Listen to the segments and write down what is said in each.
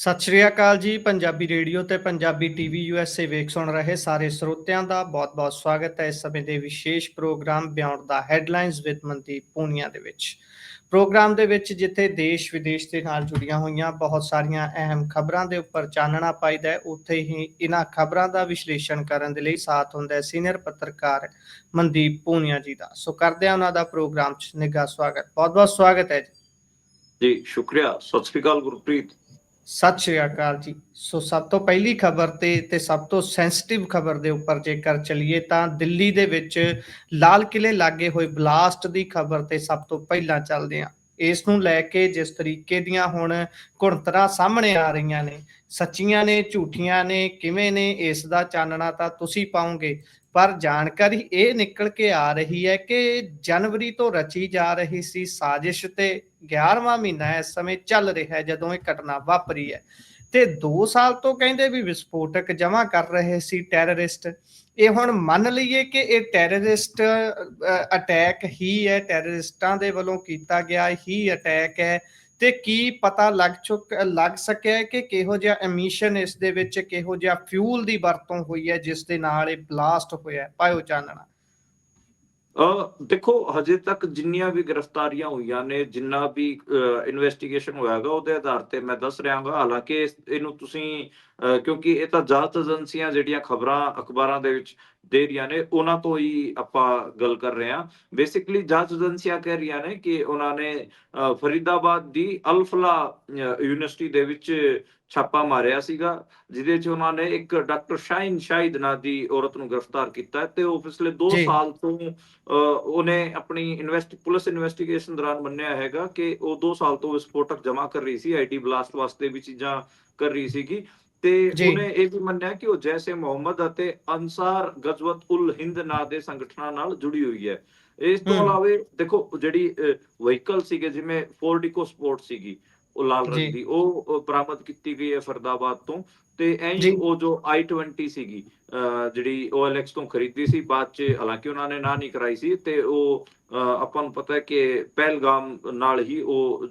ਸਤਿ ਸ਼੍ਰੀ ਅਕਾਲ ਜੀ, ਪੰਜਾਬੀ ਰੇਡੀਓ ਤੇ ਪੰਜਾਬੀ ਟੀਵੀ ਯੂਐਸਏ ਵੇਖ ਸੁਣ ਰਹੇ ਸਾਰੇ ਸਰੋਤਿਆਂ ਦਾ ਬਹੁਤ-ਬਹੁਤ ਸਵਾਗਤ ਹੈ ਇਸ ਸਮੇਂ ਦੇ ਵਿਸ਼ੇਸ਼ ਪ੍ਰੋਗਰਾਮ ਬਿਯੋਂਡ ਦਾ ਹੈਡਲਾਈਨਸ ਵਿਦ ਮਨਦੀਪ ਪੂਨੀਆ ਦੇ ਵਿੱਚ। ਪ੍ਰੋਗਰਾਮ ਦੇ ਵਿੱਚ ਜਿੱਥੇ ਦੇਸ਼ ਵਿਦੇਸ਼ ਦੇ ਨਾਲ ਜੁੜੀਆਂ ਹੋਈਆਂ ਬਹੁਤ ਸਾਰੀਆਂ ਅਹਿਮ ਖਬਰਾਂ ਦੇ ਉੱਪਰ ਚਾਨਣਾ ਪਾਈਦਾ ਹੈ, ਉੱਥੇ ਹੀ ਇਹਨਾਂ ਖਬਰਾਂ ਦਾ ਵਿਸ਼ਲੇਸ਼ਣ ਕਰਨ ਦੇ ਲਈ ਸਾਥ ਹੁੰਦਾ ਹੈ ਸੀਨੀਅਰ ਪੱਤਰਕਾਰ ਮਨਦੀਪ ਪੂਨੀਆ ਜੀ ਦਾ। ਸੋ ਕਰਦੇ ਹਾਂ ਉਹਨਾਂ ਦਾ ਪ੍ਰੋਗਰਾਮ 'ਚ ਨਿੱਘਾ ਸਵਾਗਤ। ਬਹੁਤ-ਬਹੁਤ ਸਵਾਗਤ ਹੈ ਜੀ। ਜੀ, ਸ਼ੁਕਰੀਆ। ਸਤਿ ਸ੍ਰੀ ਅਕਾਲ ਗੁਰਪ੍ਰੀਤ। ਸਤਿ ਸ਼੍ਰੀ ਅਕਾਲ ਜੀ। ਸੋ ਸਭ ਤੋਂ ਪਹਿਲੀ ਖਬਰ ਤੇ ਤੇ ਸਭ ਤੋਂ ਸੈਂਸਿਟਿਵ ਖਬਰ ਦੇ ਉੱਪਰ ਜੇਕਰ ਚਲੀਏ ਤਾਂ ਦਿੱਲੀ ਦੇ ਵਿੱਚ ਲਾਲ ਕਿਲੇ ਲਾਗੇ ਹੋਏ ਬਲਾਸਟ ਦੀ ਖਬਰ ਤੇ ਸਭ ਤੋਂ ਪਹਿਲਾਂ ਚੱਲਦੇ ਹਾਂ। ਇਸ ਨੂੰ ਲੈ ਕੇ ਜਿਸ ਤਰੀਕੇ ਦੀਆਂ ਹੁਣ ਘੁਣਤਰਾਂ ਸਾਹਮਣੇ ਆ ਰਹੀਆਂ ਨੇ, ਸੱਚੀਆਂ ਨੇ, ਝੂਠੀਆਂ ਨੇ, ਕਿਵੇਂ ਨੇ, ਇਸ ਦਾ ਚਾਨਣਾ ਤਾਂ ਤੁਸੀਂ ਪਾਉਂਗੇ ਪਰ ਜਾਣਕਾਰੀ ਇਹ ਨਿਕਲ ਕੇ ਆ ਰਹੀ ਹੈ ਕਿ ਜਨਵਰੀ ਤੋਂ ਰਚੀ ਜਾ ਰਹੀ ਸੀ ਸਾਜ਼ਿਸ਼ ਤੇ 11ਵਾਂ ਮਹੀਨਾ ਇਸ ਸਮੇਂ ਚੱਲ ਰਿਹਾ ਹੈ ਜਦੋਂ ਇਹ ਘਟਨਾ ਵਾਪਰੀ ਹੈ। ਤੇ 2 ਸਾਲ ਤੋਂ ਕਹਿੰਦੇ ਵੀ ਵਿਸਫੋਟਕ ਜਮ੍ਹਾਂ ਕਰ ਰਹੇ ਸੀ ਟੈਰਰਿਸਟ। ਇਹ ਹੁਣ ਮੰਨ ਲਈਏ ਕਿ ਇਹ ਟੈਰਰਿਸਟ ਅਟੈਕ ਹੀ ਹੈ ਟੈਰਰਿਸਟਾਂ ਦੇ ਵੱਲੋਂ ਕੀਤਾ ਗਿਆ, ਹੀ ਅਟੈਕ ਹੈ। ਤੇ ਕੀ ਪਤਾ ਲੱਗ ਚੁੱਕ, ਲੱਗ ਸਕਿਆ ਕਿ ਕਿਹੋ ਜਿਹਾ ਐਮਿਸ਼ਨ ਇਸ ਦੇ ਵਿੱਚ, ਕਿਹੋ ਜਿਹਾ ਫਿਊਲ ਦੀ ਵਰਤੋਂ ਹੋਈ ਹੈ, ਜਿਸ ਦੇ ਨਾਲ ਇਹ ਬਲਾਸਟ ਹੋਇਆ ਪਾਇਓ ਚਾਨਣਾ ਅ ਦੇਖੋ, ਹਜੇ ਤੱਕ ਜਿੰਨੀਆਂ ਵੀ ਗ੍ਰਿਫਤਾਰੀਆਂ ਹੋਈਆਂ ਨੇ, ਜਿੰਨਾ ਵੀ ਇਨਵੈਸਟੀਗੇਸ਼ਨ ਹੋਇਆਗਾ, ਉਹਦੇ ਆਧਾਰ ਤੇ ਮੈਂ ਦੱਸ ਰਿਹਾ ਹਾਲਾਂਕਿ ਇਹਨੂੰ ਤੁਸੀਂ ਕਿਉਂਕਿ ਇਹ ਤਾਂ ਜਾਂਚ ਏਜੰਸੀਆਂ ਜਿਹੜੀਆਂ ਖਬਰਾਂ ਅਖਬਾਰਾਂ ਦੇ ਵਿੱਚ ਦੇ ਰਹੀਆਂ ਨੇ ਉਹਨਾਂ ਤੋਂ ਹੀ ਆਪਾਂ ਗੱਲ ਕਰ ਰਹੇ ਹਾਂ ਬੇਸਿਕਲੀ ਜਾਂਚ ਏਜੰਸੀਆਂ ਕਹਿ ਰਹੀਆਂ ਨੇ ਕਿ ਉਹਨਾਂ ਨੇ ਫਰੀਦਾਬਾਦ ਦੀ ਅਲਫਲਾ ਯੂਨੀਵਰਸਿਟੀ ਦੇ ਵਿੱਚ ਛਾਪਾ ਮਾਰਿਆ ਸੀਗਾ ਜਿਹਦੇ ਚ ਉਹਨਾਂ ਨੇ ਇੱਕ ਡਾਕਟਰ ਸ਼ਾਇਨ ਸ਼ਾਹਿਦ ਨਾਂ ਦੀ ਔਰਤ ਨੂੰ ਗ੍ਰਿਫਤਾਰ ਕੀਤਾ ਤੇ ਉਹ ਪਿਛਲੇ 2 ਜੀ। ਸਾਲ ਤੋਂ ਉਹਨੇ ਆਪਣੀ ਇਨਵੈਸਟ ਪੁਲਿਸ ਇਨਵੈਸਟੀਗੇਸ਼ਨ ਦੌਰਾਨ ਮੰਨਿਆ ਹੈਗਾ ਕਿ ਉਹ 2 ਸਾਲ ਤੋਂ ਵਿਸਫੋਟਕ ਜਮ੍ਹਾਂ ਕਰ ਰਹੀ ਸੀ ਆਈਡੀ ਬਲਾਸਟ ਵਾਸਤੇ ਵੀ ਚੀਜ਼ਾਂ ਕਰ ਰਹੀ ਸੀਗੀ ਤੇ। ਉਹਨੇ ਇਹ ਵੀ ਮੰਨਿਆ ਕਿ ਉਹ ਜੈਸੇ ਮੁਹੰਮਦ ਅਤੇ ਅਨਸਾਰ ਗਜ਼ਵਤ ਉਲ ਹਿੰਦ ਨਾਂ ਦੇ ਸੰਗਠਨਾਂ ਨਾਲ ਜੁੜੀ ਹੋਈ ਹੈ ਇਸ ਤੋਂ। ਇਲਾਵੇ ਦੇਖੋ ਜਿਹੜੀ ਵਹੀਕਲ ਸੀਗੇ ਜਿਵੇਂ ਫੋਰਡ ਸਪੋਰਟ ਸੀਗੀ ਉਹ ਲਾਲ। ਰੰਗ ਦੀ ਉਹ ਉਹ ਬਰਾਮਦ ਕੀਤੀ ਗਈ ਹੈ ਫਰਦਾਬਾਦ ਤੋਂ ਤੇ ਐਂ ਜੀ। ਹੀ ਉਹ ਜੋ i20 ਸੀਗੀ ਜਿਹੜੀ OLX ਤੋਂ ਖਰੀਦੀ ਸੀ ਬਾਅਦ ਚ ਹਾਲਾਂਕਿ ਉਹਨਾਂ ਨੇ ਨਾ ਨਹੀਂ ਕਰਾਈ ਸੀ ਤੇ ਉਹ ਆਪਾਂ ਨੂੰ ਪਤਾ ਹੈ ਕਿ ਪਹਿਲਗਾਮ ਨਾਲ ਹੀ ਉਹ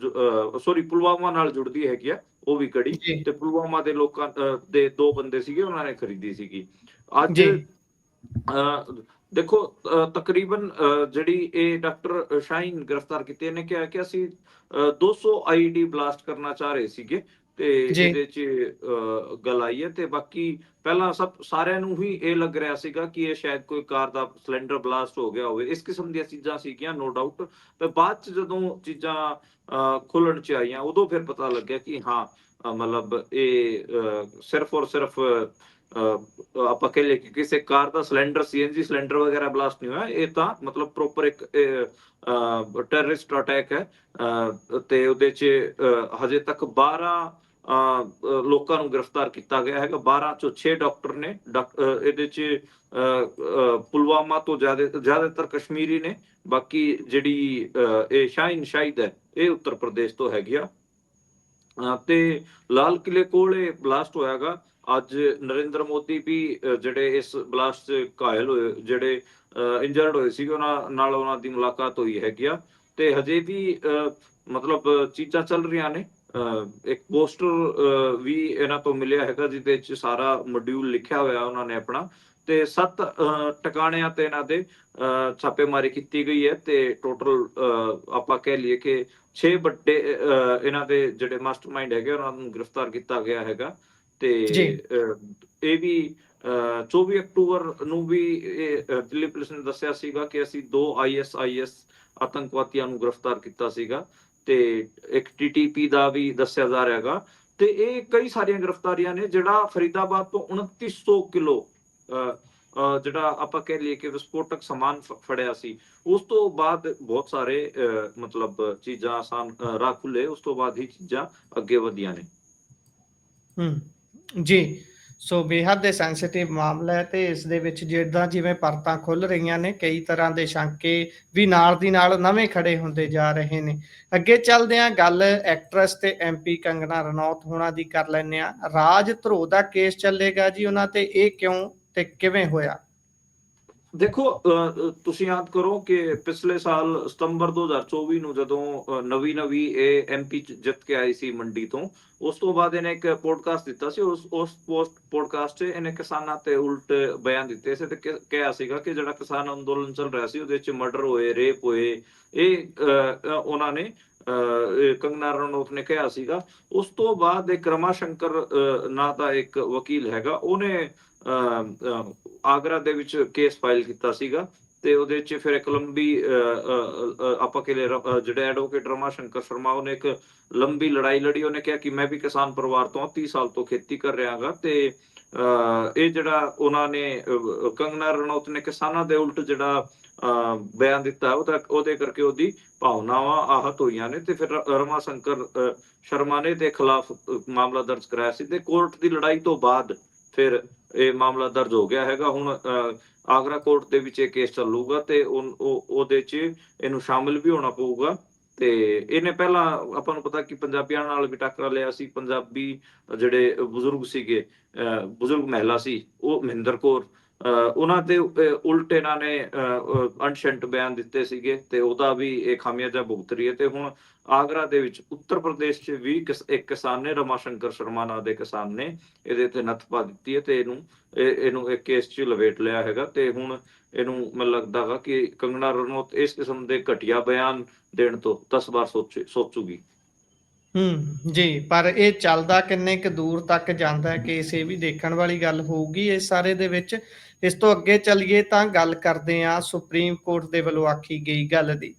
ਸੌਰੀ ਪੁਲਵਾਮਾ ਨਾਲ ਜੁੜਦੀ ਹੈਗੀ ਆ ਉਹ ਵੀ ਕੜੀ ਤੇ ਪੁਲਵਾਮਾ ਦੇ ਲੋਕਾਂ ਦੇ ਦੋ ਬੰਦੇ ਸੀਗੇ ਉਹਨਾਂ ਨੇ ਖਰੀਦੀ ਸੀਗੀ। ਅੱਜ ਦੇਖੋ ਤਕਰੀਬਨ ਜਿਹੜੀ ਇਹ ਡਾਕਟਰ ਸ਼ਾਹੀਨ ਗ੍ਰਿਫਤਾਰ ਕੀਤੀ ਇਹਨੇ ਕਿਹਾ ਕਿ ਅਸੀਂ ਅਹ, 200 ਆਈਡੀ ਬਲਾਸਟ ਕਰਨਾ ਚਾਹ ਰਹੇ ਸੀਗੇ। ਤੇ। ਇਹਦੇ ਚ ਗੱਲ ਆਈ ਹੈ ਤੇ ਬਾਕੀ ਪਹਿਲਾਂ ਸਭ ਸਾਰਿਆਂ ਨੂੰ ਹੀ ਇਹ ਲੱਗ ਰਿਹਾ ਸੀਗਾ ਕਿ ਇਹ ਸ਼ਾਇਦ ਕੋਈ ਕਾਰ ਦਾ ਸਿਲੰਡਰ ਬਲਾਸਟ ਹੋ ਗਿਆ ਹੋਵੇ। ਇਸ ਕਿਸਮ ਦੀਆਂ ਚੀਜ਼ਾਂ ਸੀਗੀਆਂ ਨੋ ਡਾਊਟ ਤੇ ਬਾਅਦ ਚ ਜਦੋਂ ਚੀਜ਼ਾਂ ਖੁੱਲਣ ਚ ਆਈਆਂ ਉਦੋਂ ਫਿਰ ਪਤਾ ਲੱਗਿਆ ਕਿ ਹਾਂ ਮਤਲਬ ਇਹ ਸਿਰਫ ਔਰ ਸਿਰਫ ਆਪਾਂ ਕਹਿ ਲਈਏ ਕਿ ਕਿਸੇ ਕਾਰ ਦਾ ਸਿਲੰਡਰ ਸੀਐਨਜੀ ਸਿਲੰਡਰ ਵਗੈਰਾ ਬਲਾਸਟ ਨਹੀਂ ਹੋਇਆ ਇਹ ਤਾਂ ਮਤਲਬ ਪ੍ਰੋਪਰ ਇੱਕ ਟੈਰਰਿਸਟ ਅਟੈਕ ਹੈ। ਤੇ ਉਹਦੇ ਚ ਹਜੇ ਤੱਕ 12 ਅਹ, ਅਹ, ਲੋਕਾਂ ਨੂੰ ਗ੍ਰਿਫਤਾਰ ਕੀਤਾ ਗਿਆ ਹੈਗਾ। 12 ਚੋਂ 6 ਡਾਕਟਰ ਨੇ ਡਾਕ- ਇਹਦੇ ਚ ਅਹ, ਪੁਲਵਾਮਾ ਤੋਂ ਜ਼ਿਆਦਾ ਜ਼ਿਆਦਾਤਰ ਕਸ਼ਮੀਰੀ ਨੇ। ਬਾਕੀ ਜਿਹੜੀ ਇਹ ਸ਼ਾਹੀਨ ਸ਼ਾਹਿਦ ਹੈ ਇਹ ਉੱਤਰ ਪ੍ਰਦੇਸ਼ ਤੋਂ ਹੈਗੀ ਆ। ਤੇ ਲਾਲ ਕਿਲੇ ਕੋਲ ਇਹ ਬਲਾਸਟ ਹੋਇਆਗਾ ਅੱਜ ਨਰਿੰਦਰ ਮੋਦੀ ਵੀ ਜਿਹੜੇ ਇਸ ਬਲਾਸਟ 'ਚ ਘਾਇਲ ਹੋਏ ਜਿਹੜੇ ਇੰਜਰਡ ਹੋਏ ਸੀ ਉਹਨਾਂ ਨਾਲ ਉਹਨਾਂ ਦੀ ਮੁਲਾਕਾਤ ਹੋਈ ਹੈਗੀ ਆ। ਤੇ ਹਜੇ ਵੀ ਅਹ, ਮਤਲਬ ਚੀਜ਼ਾਂ ਚੱਲ ਰਹੀਆਂ ਨੇ। ਇੱਕ ਪੋਸਟਰ ਵੀ ਇਹਨਾਂ ਤੋਂ ਮਿਲਿਆ ਹੈਗਾ ਜਿਹਦੇ ਵਿੱਚ ਸਾਰਾ ਮੋਡਿਊਲ ਲਿਖਿਆ ਹੋਇਆ ਉਹਨਾਂ ਨੇ ਆਪਣਾ। ਤੇ ਸੱਤ ਟਿਕਾਣਿਆਂ ਤੇ ਇਹਨਾਂ ਦੇ ਛਾਪੇਮਾਰੀ ਕੀਤੀ ਗਈ ਹੈ ਤੇ ਟੋਟਲ ਆਪਾਂ ਕਹਿ ਲਈਏ ਕਿ 6 ਵੱਡੇ ਇਹਨਾਂ ਦੇ ਜਿਹੜੇ ਮਾਸਟਰਮਾਈਂਡ ਹੈਗੇ ਉਹਨਾਂ ਨੂੰ ਗ੍ਰਿਫਤਾਰ ਕੀਤਾ ਗਿਆ ਹੈਗਾ। ਤੇ ਇਹ ਵੀ ਅਹ, 24 ਅਕਤੂਬਰ ਨੂੰ ਵੀ ਇਹ ਦਿੱਲੀ ਪੁਲਿਸ ਨੇ ਦੱਸਿਆ ਸੀਗਾ ਕਿ ਅਸੀਂ ਦੋ ਆਈਐਸਆਈਐਸ ਆਤੰਕਵਾਦੀਆਂ ਨੂੰ ਗ੍ਰਿਫਤਾਰ ਕੀਤਾ ਸੀਗਾ। ਤੇ ਇੱਕ ਟੀਟੀਪੀ ਦਾ ਵੀ ਦੱਸਿਆ ਜਾ ਰਿਹਾ ਹੈਗਾ। ਤੇ ਇਹ ਕਈ ਸਾਰੀਆਂ ਗ੍ਰਿਫਤਾਰੀਆਂ ਨੇ ਜਿਹੜਾ ਫਰੀਦਾਬਾਦ ਤੋਂ 2900 ਕਿਲੋ ਅਹ, ਜਿਹੜਾ ਆਪਾਂ ਕਹਿ ਲਈਏ ਕਿ ਵਿਸਫੋਟਕ ਸਮਾਨ ਫੜਿਆ ਸੀ। ਉਸ ਤੋਂ ਬਾਅਦ ਬਹੁਤ ਸਾਰੇ ਅਹ, ਮਤਲਬ ਚੀਜ਼ਾਂ ਆਸਾਨ ਰਾਹ ਖੁੱਲੇ ਉਸ ਤੋਂ ਬਾਅਦ ਹੀ ਚੀਜ਼ਾਂ ਅੱਗੇ ਵਧੀਆਂ ਨੇ। ਹੂੰ। ਜੀ। ਸੋ ਬੇਹੱਦ ਦੇ ਸੈਂਸਿਟਿਵ ਮਾਮਲਾ ਹੈ ਤੇ ਇਸ ਦੇ ਵਿੱਚ ਜਿੱਦਾਂ ਜਿਵੇਂ ਪਰਤਾਂ ਖੁੱਲ ਰਹੀਆਂ ਨੇ, ਕਈ ਤਰ੍ਹਾਂ ਦੇ ਸ਼ੰਕੇ ਵੀ ਨਾਲ ਦੀ ਨਾਲ ਨਵੇਂ ਖੜੇ ਹੁੰਦੇ ਜਾ ਰਹੇ ਨੇ। ਅੱਗੇ ਚੱਲਦੇ ਹਾਂ, ਗੱਲ ਐਕਟਰੈਸ ਤੇ ਐਮਪੀ ਕੰਗਨਾ ਰਣੌਤ ਹੋਣਾ ਦੀ ਕਰ ਲੈਂਦੇ ਆ ਰਾਜ ਧਰੋ ਦਾ ਕੇਸ ਚੱਲੇਗਾ ਜੀ ਉਹਨਾਂ ਤੇ, ਇਹ ਕਿਉਂ ਤੇ ਕਿਵੇਂ ਹੋਇਆ? ਦੇਖੋ ਤੁਸੀਂ ਯਾਦ ਕਰੋ ਕਿ ਪਿਛਲੇ ਸਾਲ ਸਤੰਬਰ 2024 ਨੂੰ ਜਦੋਂ ਨਵੀਂ ਨਵੀਂ ਇਹ ਐਮਪੀ ਜਿੱਤ ਕੇ ਆਈ ਸੀ ਮੰਡੀ ਤੋਂ ਉਸ ਤੋਂ ਬਾਅਦ ਇਹਨੇ ਇੱਕ ਪੋਡਕਾਸਟ ਦਿੱਤਾ ਸੀ ਉਸ ਉਸ ਪੋਸਟ ਪੋਡਕਾਸਟ 'ਚ ਇਹਨੇ ਕਿਸਾਨਾਂ ਤੇ ਉਲਟ ਬਿਆਨ ਦਿੱਤੇ ਸੀ ਤੇ ਕਿਹਾ ਸੀਗਾ ਕਿ ਜਿਹੜਾ ਕਿਸਾਨ ਅੰਦੋਲਨ ਚੱਲ ਰਿਹਾ ਸੀ ਉਹਦੇ 'ਚ ਮਰਡਰ ਹੋਏ ਰੇਪ ਹੋਏ ਇਹ ਉਹਨਾਂ ਨੇ ਅ, ਕੰਗਨਾ ਰਣੌਤ ਨੇ ਕਿਹਾ ਸੀਗਾ। ਉਸ ਤੋਂ ਬਾਅਦ ਇੱਕ ਰਮਾ ਸ਼ੰਕਰ ਨਾਂ ਦਾ ਇੱਕ ਵਕੀਲ ਹੈਗਾ ਉਹਨੇ ਆਗਰਾ ਦੇ ਵਿੱਚ ਕੇਸ ਫਾਈਲ ਕੀਤਾ ਸੀਗਾ ਤੇ ਉਹਦੇ ਵਿੱਚ ਫਿਰ ਇੱਕ ਲੰਬੀ ਆਪਾਂ ਕਿ ਜਿਹੜੇ ਐਡਵੋਕੇਟ ਰਮਾ ਸ਼ੰਕਰ ਸ਼ਰਮਾ ਉਹਨੇ ਇੱਕ ਲੰਬੀ ਲੜਾਈ ਲੜੀ ਉਹਨੇ ਕਿਹਾ ਕਿ ਮੈਂ ਵੀ ਕਿਸਾਨ ਪਰਿਵਾਰ ਤੋਂ 30 ਸਾਲ ਤੋਂ ਖੇਤੀ ਕਰ ਰਿਹਾ ਤੇ ਇਹ ਜਿਹੜਾ ਉਹਨਾਂ ਨੇ ਕੰਗਨਾ ਰਣੌਤ ਨੇ ਕਿਸਾਨਾਂ ਦੇ ਉਲਟ ਜਿਹੜਾ ਅ, ਬਿਆਨ ਦਿੱਤਾ ਉਹਦਾ ਉਹਦੇ ਕਰਕੇ ਉਹਦੀ ਭਾਵਨਾਵਾਂ ਆਹਤ ਹੋਈਆਂ ਨੇ ਤੇ ਫਿਰ ਰਮਾ ਸ਼ੰਕਰ ਸ਼ਰਮਾ ਨੇ ਦੇ ਖਿਲਾਫ ਮਾਮਲਾ ਦਰਜ ਕਰਾਇਆ ਸੀ ਤੇ ਕੋਰਟ ਦੀ ਲੜਾਈ ਤੋਂ ਬਾਅਦ ਫਿਰ ਇਹ ਮਾਮਲਾ ਦਰਜ ਹੋ ਗਿਆ ਹੈਗਾ। ਹੁਣ ਆਗਰਾ ਕੋਰਟ ਦੇ ਵਿੱਚ ਇਹ ਕੇਸ ਚੱਲੂਗਾ ਤੇ ਉਹ- ਉਹਦੇ 'ਚ ਇਹਨੂੰ ਸ਼ਾਮਿਲ ਵੀ ਹੋਣਾ ਪਊਗਾ। ਤੇ ਇਹਨੇ ਪਹਿਲਾਂ ਆਪਾਂ ਨੂੰ ਪਤਾ ਕਿ ਪੰਜਾਬੀਆਂ ਨਾਲ ਵੀ ਟੱਕਰਾ ਲਿਆ ਸੀ। ਪੰਜਾਬੀ ਜਿਹੜੇ ਬਜ਼ੁਰਗ ਸੀਗੇ ਅ, ਬਜ਼ੁਰਗ ਮਹਿਲਾ ਸੀ ਉਹ ਮਹਿੰਦਰ ਕੌਰ ਅ, ਉਹਨਾਂ ਤੇ ਉਲਟ ਇਹਨਾਂ ਨੇ ਅਨਸ਼ੰਟ ਬਿਆਨ ਦਿੱਤੇ ਸੀਗੇ ਤੇ ਉਹਦਾ ਵੀ ਇਹ ਖਾਮਿਆਜਾ ਭੁਗਤ ਰਹੀ ਹੈ। ਤੇ ਹੁਣ ਆਗਰਾ ਦੇ ਵਿੱਚ ਉੱਤਰ ਪ੍ਰਦੇਸ਼ 'ਚ ਵੀ ਇੱਕ ਕਿਸਾਨ ਨੇ ਰਮਾ ਸ਼ਰਮਾ ਨਾਂ ਦੇ ਕਿਸਾਨ ਨੇ ਇਹਦੇ ਤੇ ਨੱਥ ਪਾ ਦਿੱਤੀ ਹੈ ਤੇ ਇਹਨੂੰ ਇਹਨੂੰ ਇੱਕ ਕੇਸ 'ਚ ਲਵੇਟ ਲਿਆ ਹੈਗਾ ਤੇ ਹੁਣ ਇਹਨੂੰ ਮੈਨੂੰ ਲੱਗਦਾ ਕਿ ਕੰਗਨਾ ਰਣੌਤ ਇਸ ਕਿਸਮ ਦੇ ਘਟੀਆ ਬਿਆਨ ਦੇਣ ਤੋਂ 10 ਵਾਰ ਸੋਚੇ, ਸੋਚੂਗੀ। ਹੂੰ, ਜੀ, ਪਰ ਇਹ ਚੱਲਦਾ ਕਿੰਨੇ ਕੁ ਦੂਰ ਤੱਕ ਜਾਂਦਾ ਹੈ ਕੇਸ ਇਹ ਵੀ ਦੇਖਣ ਵਾਲੀ ਗੱਲ ਹੋਊਗੀ ਇਸ ਸਾਰੇ ਦੇ ਵਿੱਚ। ਇਸ ਤੋਂ ਅੱਗੇ ਚੱਲੀਏ ਤਾਂ ਗੱਲ ਕਰਦੇ ਹਾਂ ਸੁਪਰੀਮ ਕੋਰਟ ਦੇ ਵੱਲੋਂ ਆਖੀ ਗਈ ਗੱਲ ਦੀ।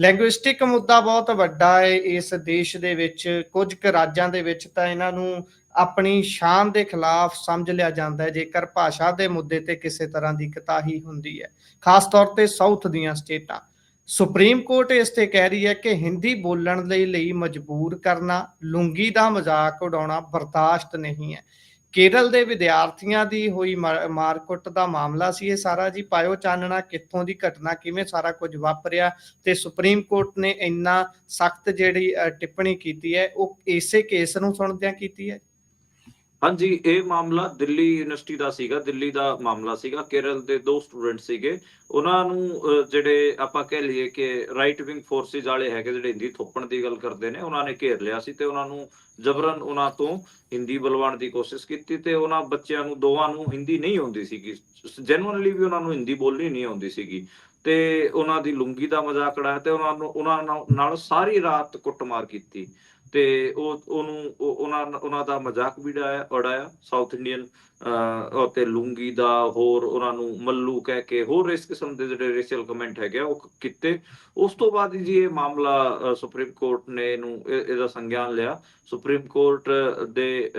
ਲੈਂਗੁਇਸਟਿਕ ਮੁੱਦਾ ਬਹੁਤ ਵੱਡਾ ਹੈ ਇਸ ਦੇਸ਼ ਦੇ ਵਿੱਚ। ਕੁਝ ਕੁ ਰਾਜਾਂ ਦੇ ਵਿੱਚ ਤਾਂ ਇਹਨਾਂ ਨੂੰ ਆਪਣੀ ਸ਼ਾਨ ਦੇ ਖਿਲਾਫ ਸਮਝ ਲਿਆ ਜਾਂਦਾ ਹੈ, ਜੇਕਰ ਭਾਸ਼ਾ ਦੇ ਮੁੱਦੇ ਤੇ ਕਿਸੇ ਤਰ੍ਹਾਂ ਦੀ ਕਤਾਹੀ ਹੁੰਦੀ ਹੈ। ਖਾਸ ਤੌਰ ਤੇ ਸਾਊਥ ਦੀਆਂ ਸਟੇਟਾਂ। ਸੁਪਰੀਮ ਕੋਰਟ ਇਸ ਤੇ ਕਹਿ ਰਹੀ ਹੈ ਕਿ ਹਿੰਦੀ ਬੋਲਣ ਦੇ ਲਈ ਮਜਬੂਰ ਕਰਨਾ, ਲੁੰਗੀ ਦਾ ਮਜ਼ਾਕ ਉਡਾਉਣਾ ਬਰਦਾਸ਼ਤ ਨਹੀਂ ਹੈ। ਕੇਰਲ ਦੇ ਵਿਦਿਆਰਥੀਆਂ ਦੀ ਹੋਈ ਮਾ- ਮਾਰਕੁੱਟ ਦਾ ਮਾਮਲਾ ਸੀ ਇਹ ਸਾਰਾ ਜੀ, ਪਾਇਓ ਚਾਨਣਾ ਕਿੱਥੋਂ ਦੀ ਘਟਨਾ, ਕਿਵੇਂ ਸਾਰਾ ਕੁਝ ਵਾਪਰਿਆ ਤੇ ਸੁਪਰੀਮ ਕੋਰਟ ਨੇ ਇੰਨਾ ਸਖਤ ਜਿਹੜੀ ਟਿੱਪਣੀ ਕੀਤੀ ਹੈ, ਉਹ ਇਸੇ ਕੇਸ ਨੂੰ ਸੁਣਦਿਆਂ ਕੀਤੀ ਹੈ? ਹਾਂਜੀ, ਇਹ ਮਾਮਲਾ ਦਿੱਲੀ ਯੂਨੀਵਰਸਿਟੀ ਦਾ ਸੀਗਾ, ਦਿੱਲੀ ਦਾ ਮਾਮਲਾ ਸੀਗਾ। ਕੇਰਲ ਦੇ ਦੋ ਸਟੂਡੈਂਟ ਸੀਗੇ। ਉਹਨਾਂ ਨੂੰ ਜਿਹੜੇ ਆਪਾਂ ਕਹਿ ਲਈਏ ਕਿ ਰਾਈਟ ਵਿੰਗ ਫੋਰਸਿਸ ਵਾਲੇ ਹੈਗੇ ਜਿਹੜੇ ਹਿੰਦੀ ਥੋਪਣ ਦੀ ਗੱਲ ਕਰਦੇ ਨੇ, ਉਹਨਾਂ ਨੇ ਘੇਰ ਲਿਆ ਸੀ ਤੇ ਉਹਨਾਂ ਨੂੰ ਜਬਰਨ ਉਹਨਾਂ ਤੋਂ ਹਿੰਦੀ ਬੁਲਵਾਉਣ ਦੀ ਕੋਸ਼ਿਸ਼ ਕੀਤੀ ਤੇ ਉਹਨਾਂ ਬੱਚਿਆਂ ਨੂੰ, ਦੋਵਾਂ ਨੂੰ ਹਿੰਦੀ ਨਹੀਂ ਆਉਂਦੀ ਸੀਗੀ। ਜੈਨੂਅਨਲੀ ਵੀ ਉਹਨਾਂ ਨੂੰ ਹਿੰਦੀ ਬੋਲਣੀ ਨਹੀਂ ਆਉਂਦੀ ਸੀਗੀ। ਤੇ ਉਹਨਾਂ ਦੀ ਲੁੰਗੀ ਦਾ ਮਜ਼ਾਕ ਉਡਾਇਆ ਤੇ ਉਹਨਾਂ ਨੂੰ, ਉਹਨਾਂ ਨਾਲ- ਨਾਲ ਸਾਰੀ ਰਾਤ ਕੁੱਟਮਾਰ ਕੀਤੀ। ਤੇ ਉਹ ਉਹਨੂੰ ਉਹਨਾਂ ਉਹਨਾਂ ਦਾ ਮਜ਼ਾਕ ਵੀ ਉਡਾਇਆ ਉਡਾਇਆ ਸਾਊਥ ਇੰਡੀਅਨ ਅਹ ਲੂੰਗੀ ਦਾ ਹੋਰ ਉਹਨਾਂ ਨੂੰ ਮੱਲੂ ਕਹਿ ਕੇ ਹੋਰ ਇਸ ਕਿਸਮ ਦੇ ਜਿਹੜੇ ਰੇਸ਼ੀਅਲ ਕਮੈਂਟ ਹੈਗੇ ਉਹ ਕੀਤੇ। ਉਸ ਤੋਂ ਬਾਅਦ ਜੀ ਇਹ ਮਾਮਲਾ ਸੁਪਰੀਮ ਕੋਰਟ ਨੇ ਇਹਨੂੰ ਇਹਦਾ ਸੰਗਿਆਨ ਲਿਆ। ਸੁਪਰੀਮ ਕੋਰਟ ਦੇ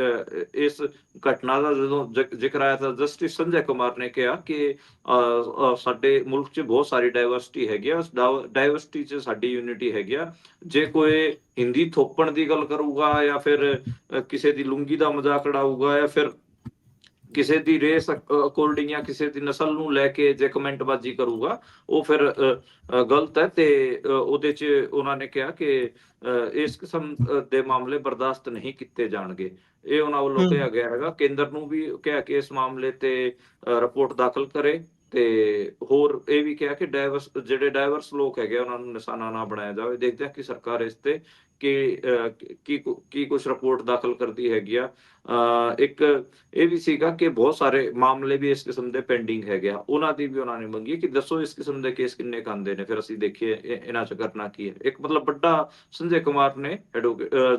ਇਸ ਘਟਨਾ ਦਾ ਜਦੋਂ ਜ਼ਿਕਰ ਆਇਆ ਤਾਂ ਜਸਟਿਸ ਸੰਜੇ ਕੁਮਾਰ ਨੇ ਕਿਹਾ ਕਿ ਅਹ, ਸਾਡੇ ਮੁਲਕ 'ਚ ਬਹੁਤ ਸਾਰੀ ਡਾਈਵਰਸਿਟੀ ਹੈਗੀ ਆ। ਉਸ ਡਾਈਵਰਸਿਟੀ 'ਚ ਸਾਡੀ ਯੂਨਿਟੀ ਹੈਗੀ ਆ। ਜੇ ਕੋਈ ਹਿੰਦੀ ਥੋਪਣ ਦੀ ਗੱਲ ਕਰੂਗਾ ਜਾਂ ਫਿਰ ਕਿਸੇ ਦੀ ਲੂੰਗੀ ਦਾ ਮਜ਼ਾਕ ਉਡਾਊਗਾ ਜਾਂ ਫਿਰ ਕਿਸੇ ਦੀ ਰੇਸ ਅਕੋਰਡਿੰਗ ਜਾਂ ਕਿਸੇ ਦੀ ਨਸਲ ਨੂੰ ਲੈ ਕੇ ਜੇ ਕਮੈਂਟਬਾਜ਼ੀ ਕਰੂਗਾ ਉਹ ਫਿਰ ਗਲਤ ਹੈ ਤੇ ਉਹਦੇ 'ਚ ਉਹਨਾਂ ਨੇ ਕਿਹਾ ਕਿ ਇਸ ਕਿਸਮ ਦੇ ਮਾਮਲੇ ਬਰਦਾਸ਼ਤ ਨਹੀਂ ਕੀਤੇ ਜਾਣਗੇ। ਇਹ ਉਹਨਾਂ ਵੱਲੋਂ। ਕਿਹਾ ਗਿਆ ਹੈਗਾ। ਕੇਂਦਰ ਨੂੰ ਵੀ ਕਿਹਾ ਕਿ ਇਸ ਮਾਮਲੇ ਤੇ ਰਿਪੋਰਟ ਦਾਖਲ ਕਰੇ ਤੇ ਹੋਰ ਇਹ ਵੀ ਕਿਹਾ ਕਿ ਡਾਈਵਰਸ ਜਿਹੜੇ ਡਾਈਵਰਸ ਲੋਕ ਹੈਗੇ ਆ, ਉਹਨਾਂ ਨੂੰ ਨਿਸ਼ਾਨਾ ਨਾ ਬਣਾਇਆ ਜਾਵੇ। ਦੇਖਦੇ ਹਾਂ ਕਿ ਸਰਕਾਰ ਇਸ ਤੇ ਕਿ ਕੀ ਕੀ ਕੁਝ ਰਿਪੋਰਟ ਦਾਖਲ ਕਰਦੀ ਹੈਗੀ ਆ। ਇੱਕ ਇਹ ਵੀ ਸੀਗਾ ਕਿ ਬਹੁਤ ਸਾਰੇ ਮਾਮਲੇ ਵੀ ਇਸ ਕਿਸਮ ਦੇ ਪੈਂਡਿੰਗ ਹੈਗੇ ਆ। ਉਹਨਾਂ ਦੀ ਵੀ ਉਹਨਾਂ ਨੇ ਮੰਗੀ ਕਿ ਦੱਸੋ ਇਸ ਕਿਸਮ ਦੇ ਕੇਸ ਕਿੰਨੇ ਕਾਂਦੇ ਨੇ ਫਿਰ ਅਸੀਂ ਦੇਖੀਏ ਇਹਨਾਂ ਚ ਕਰਨਾ ਕੀ ਹੈ। ਇੱਕ ਮਤਲਬ ਵੱਡਾ ਸੰਜੇ ਕੁਮਾਰ ਨੇ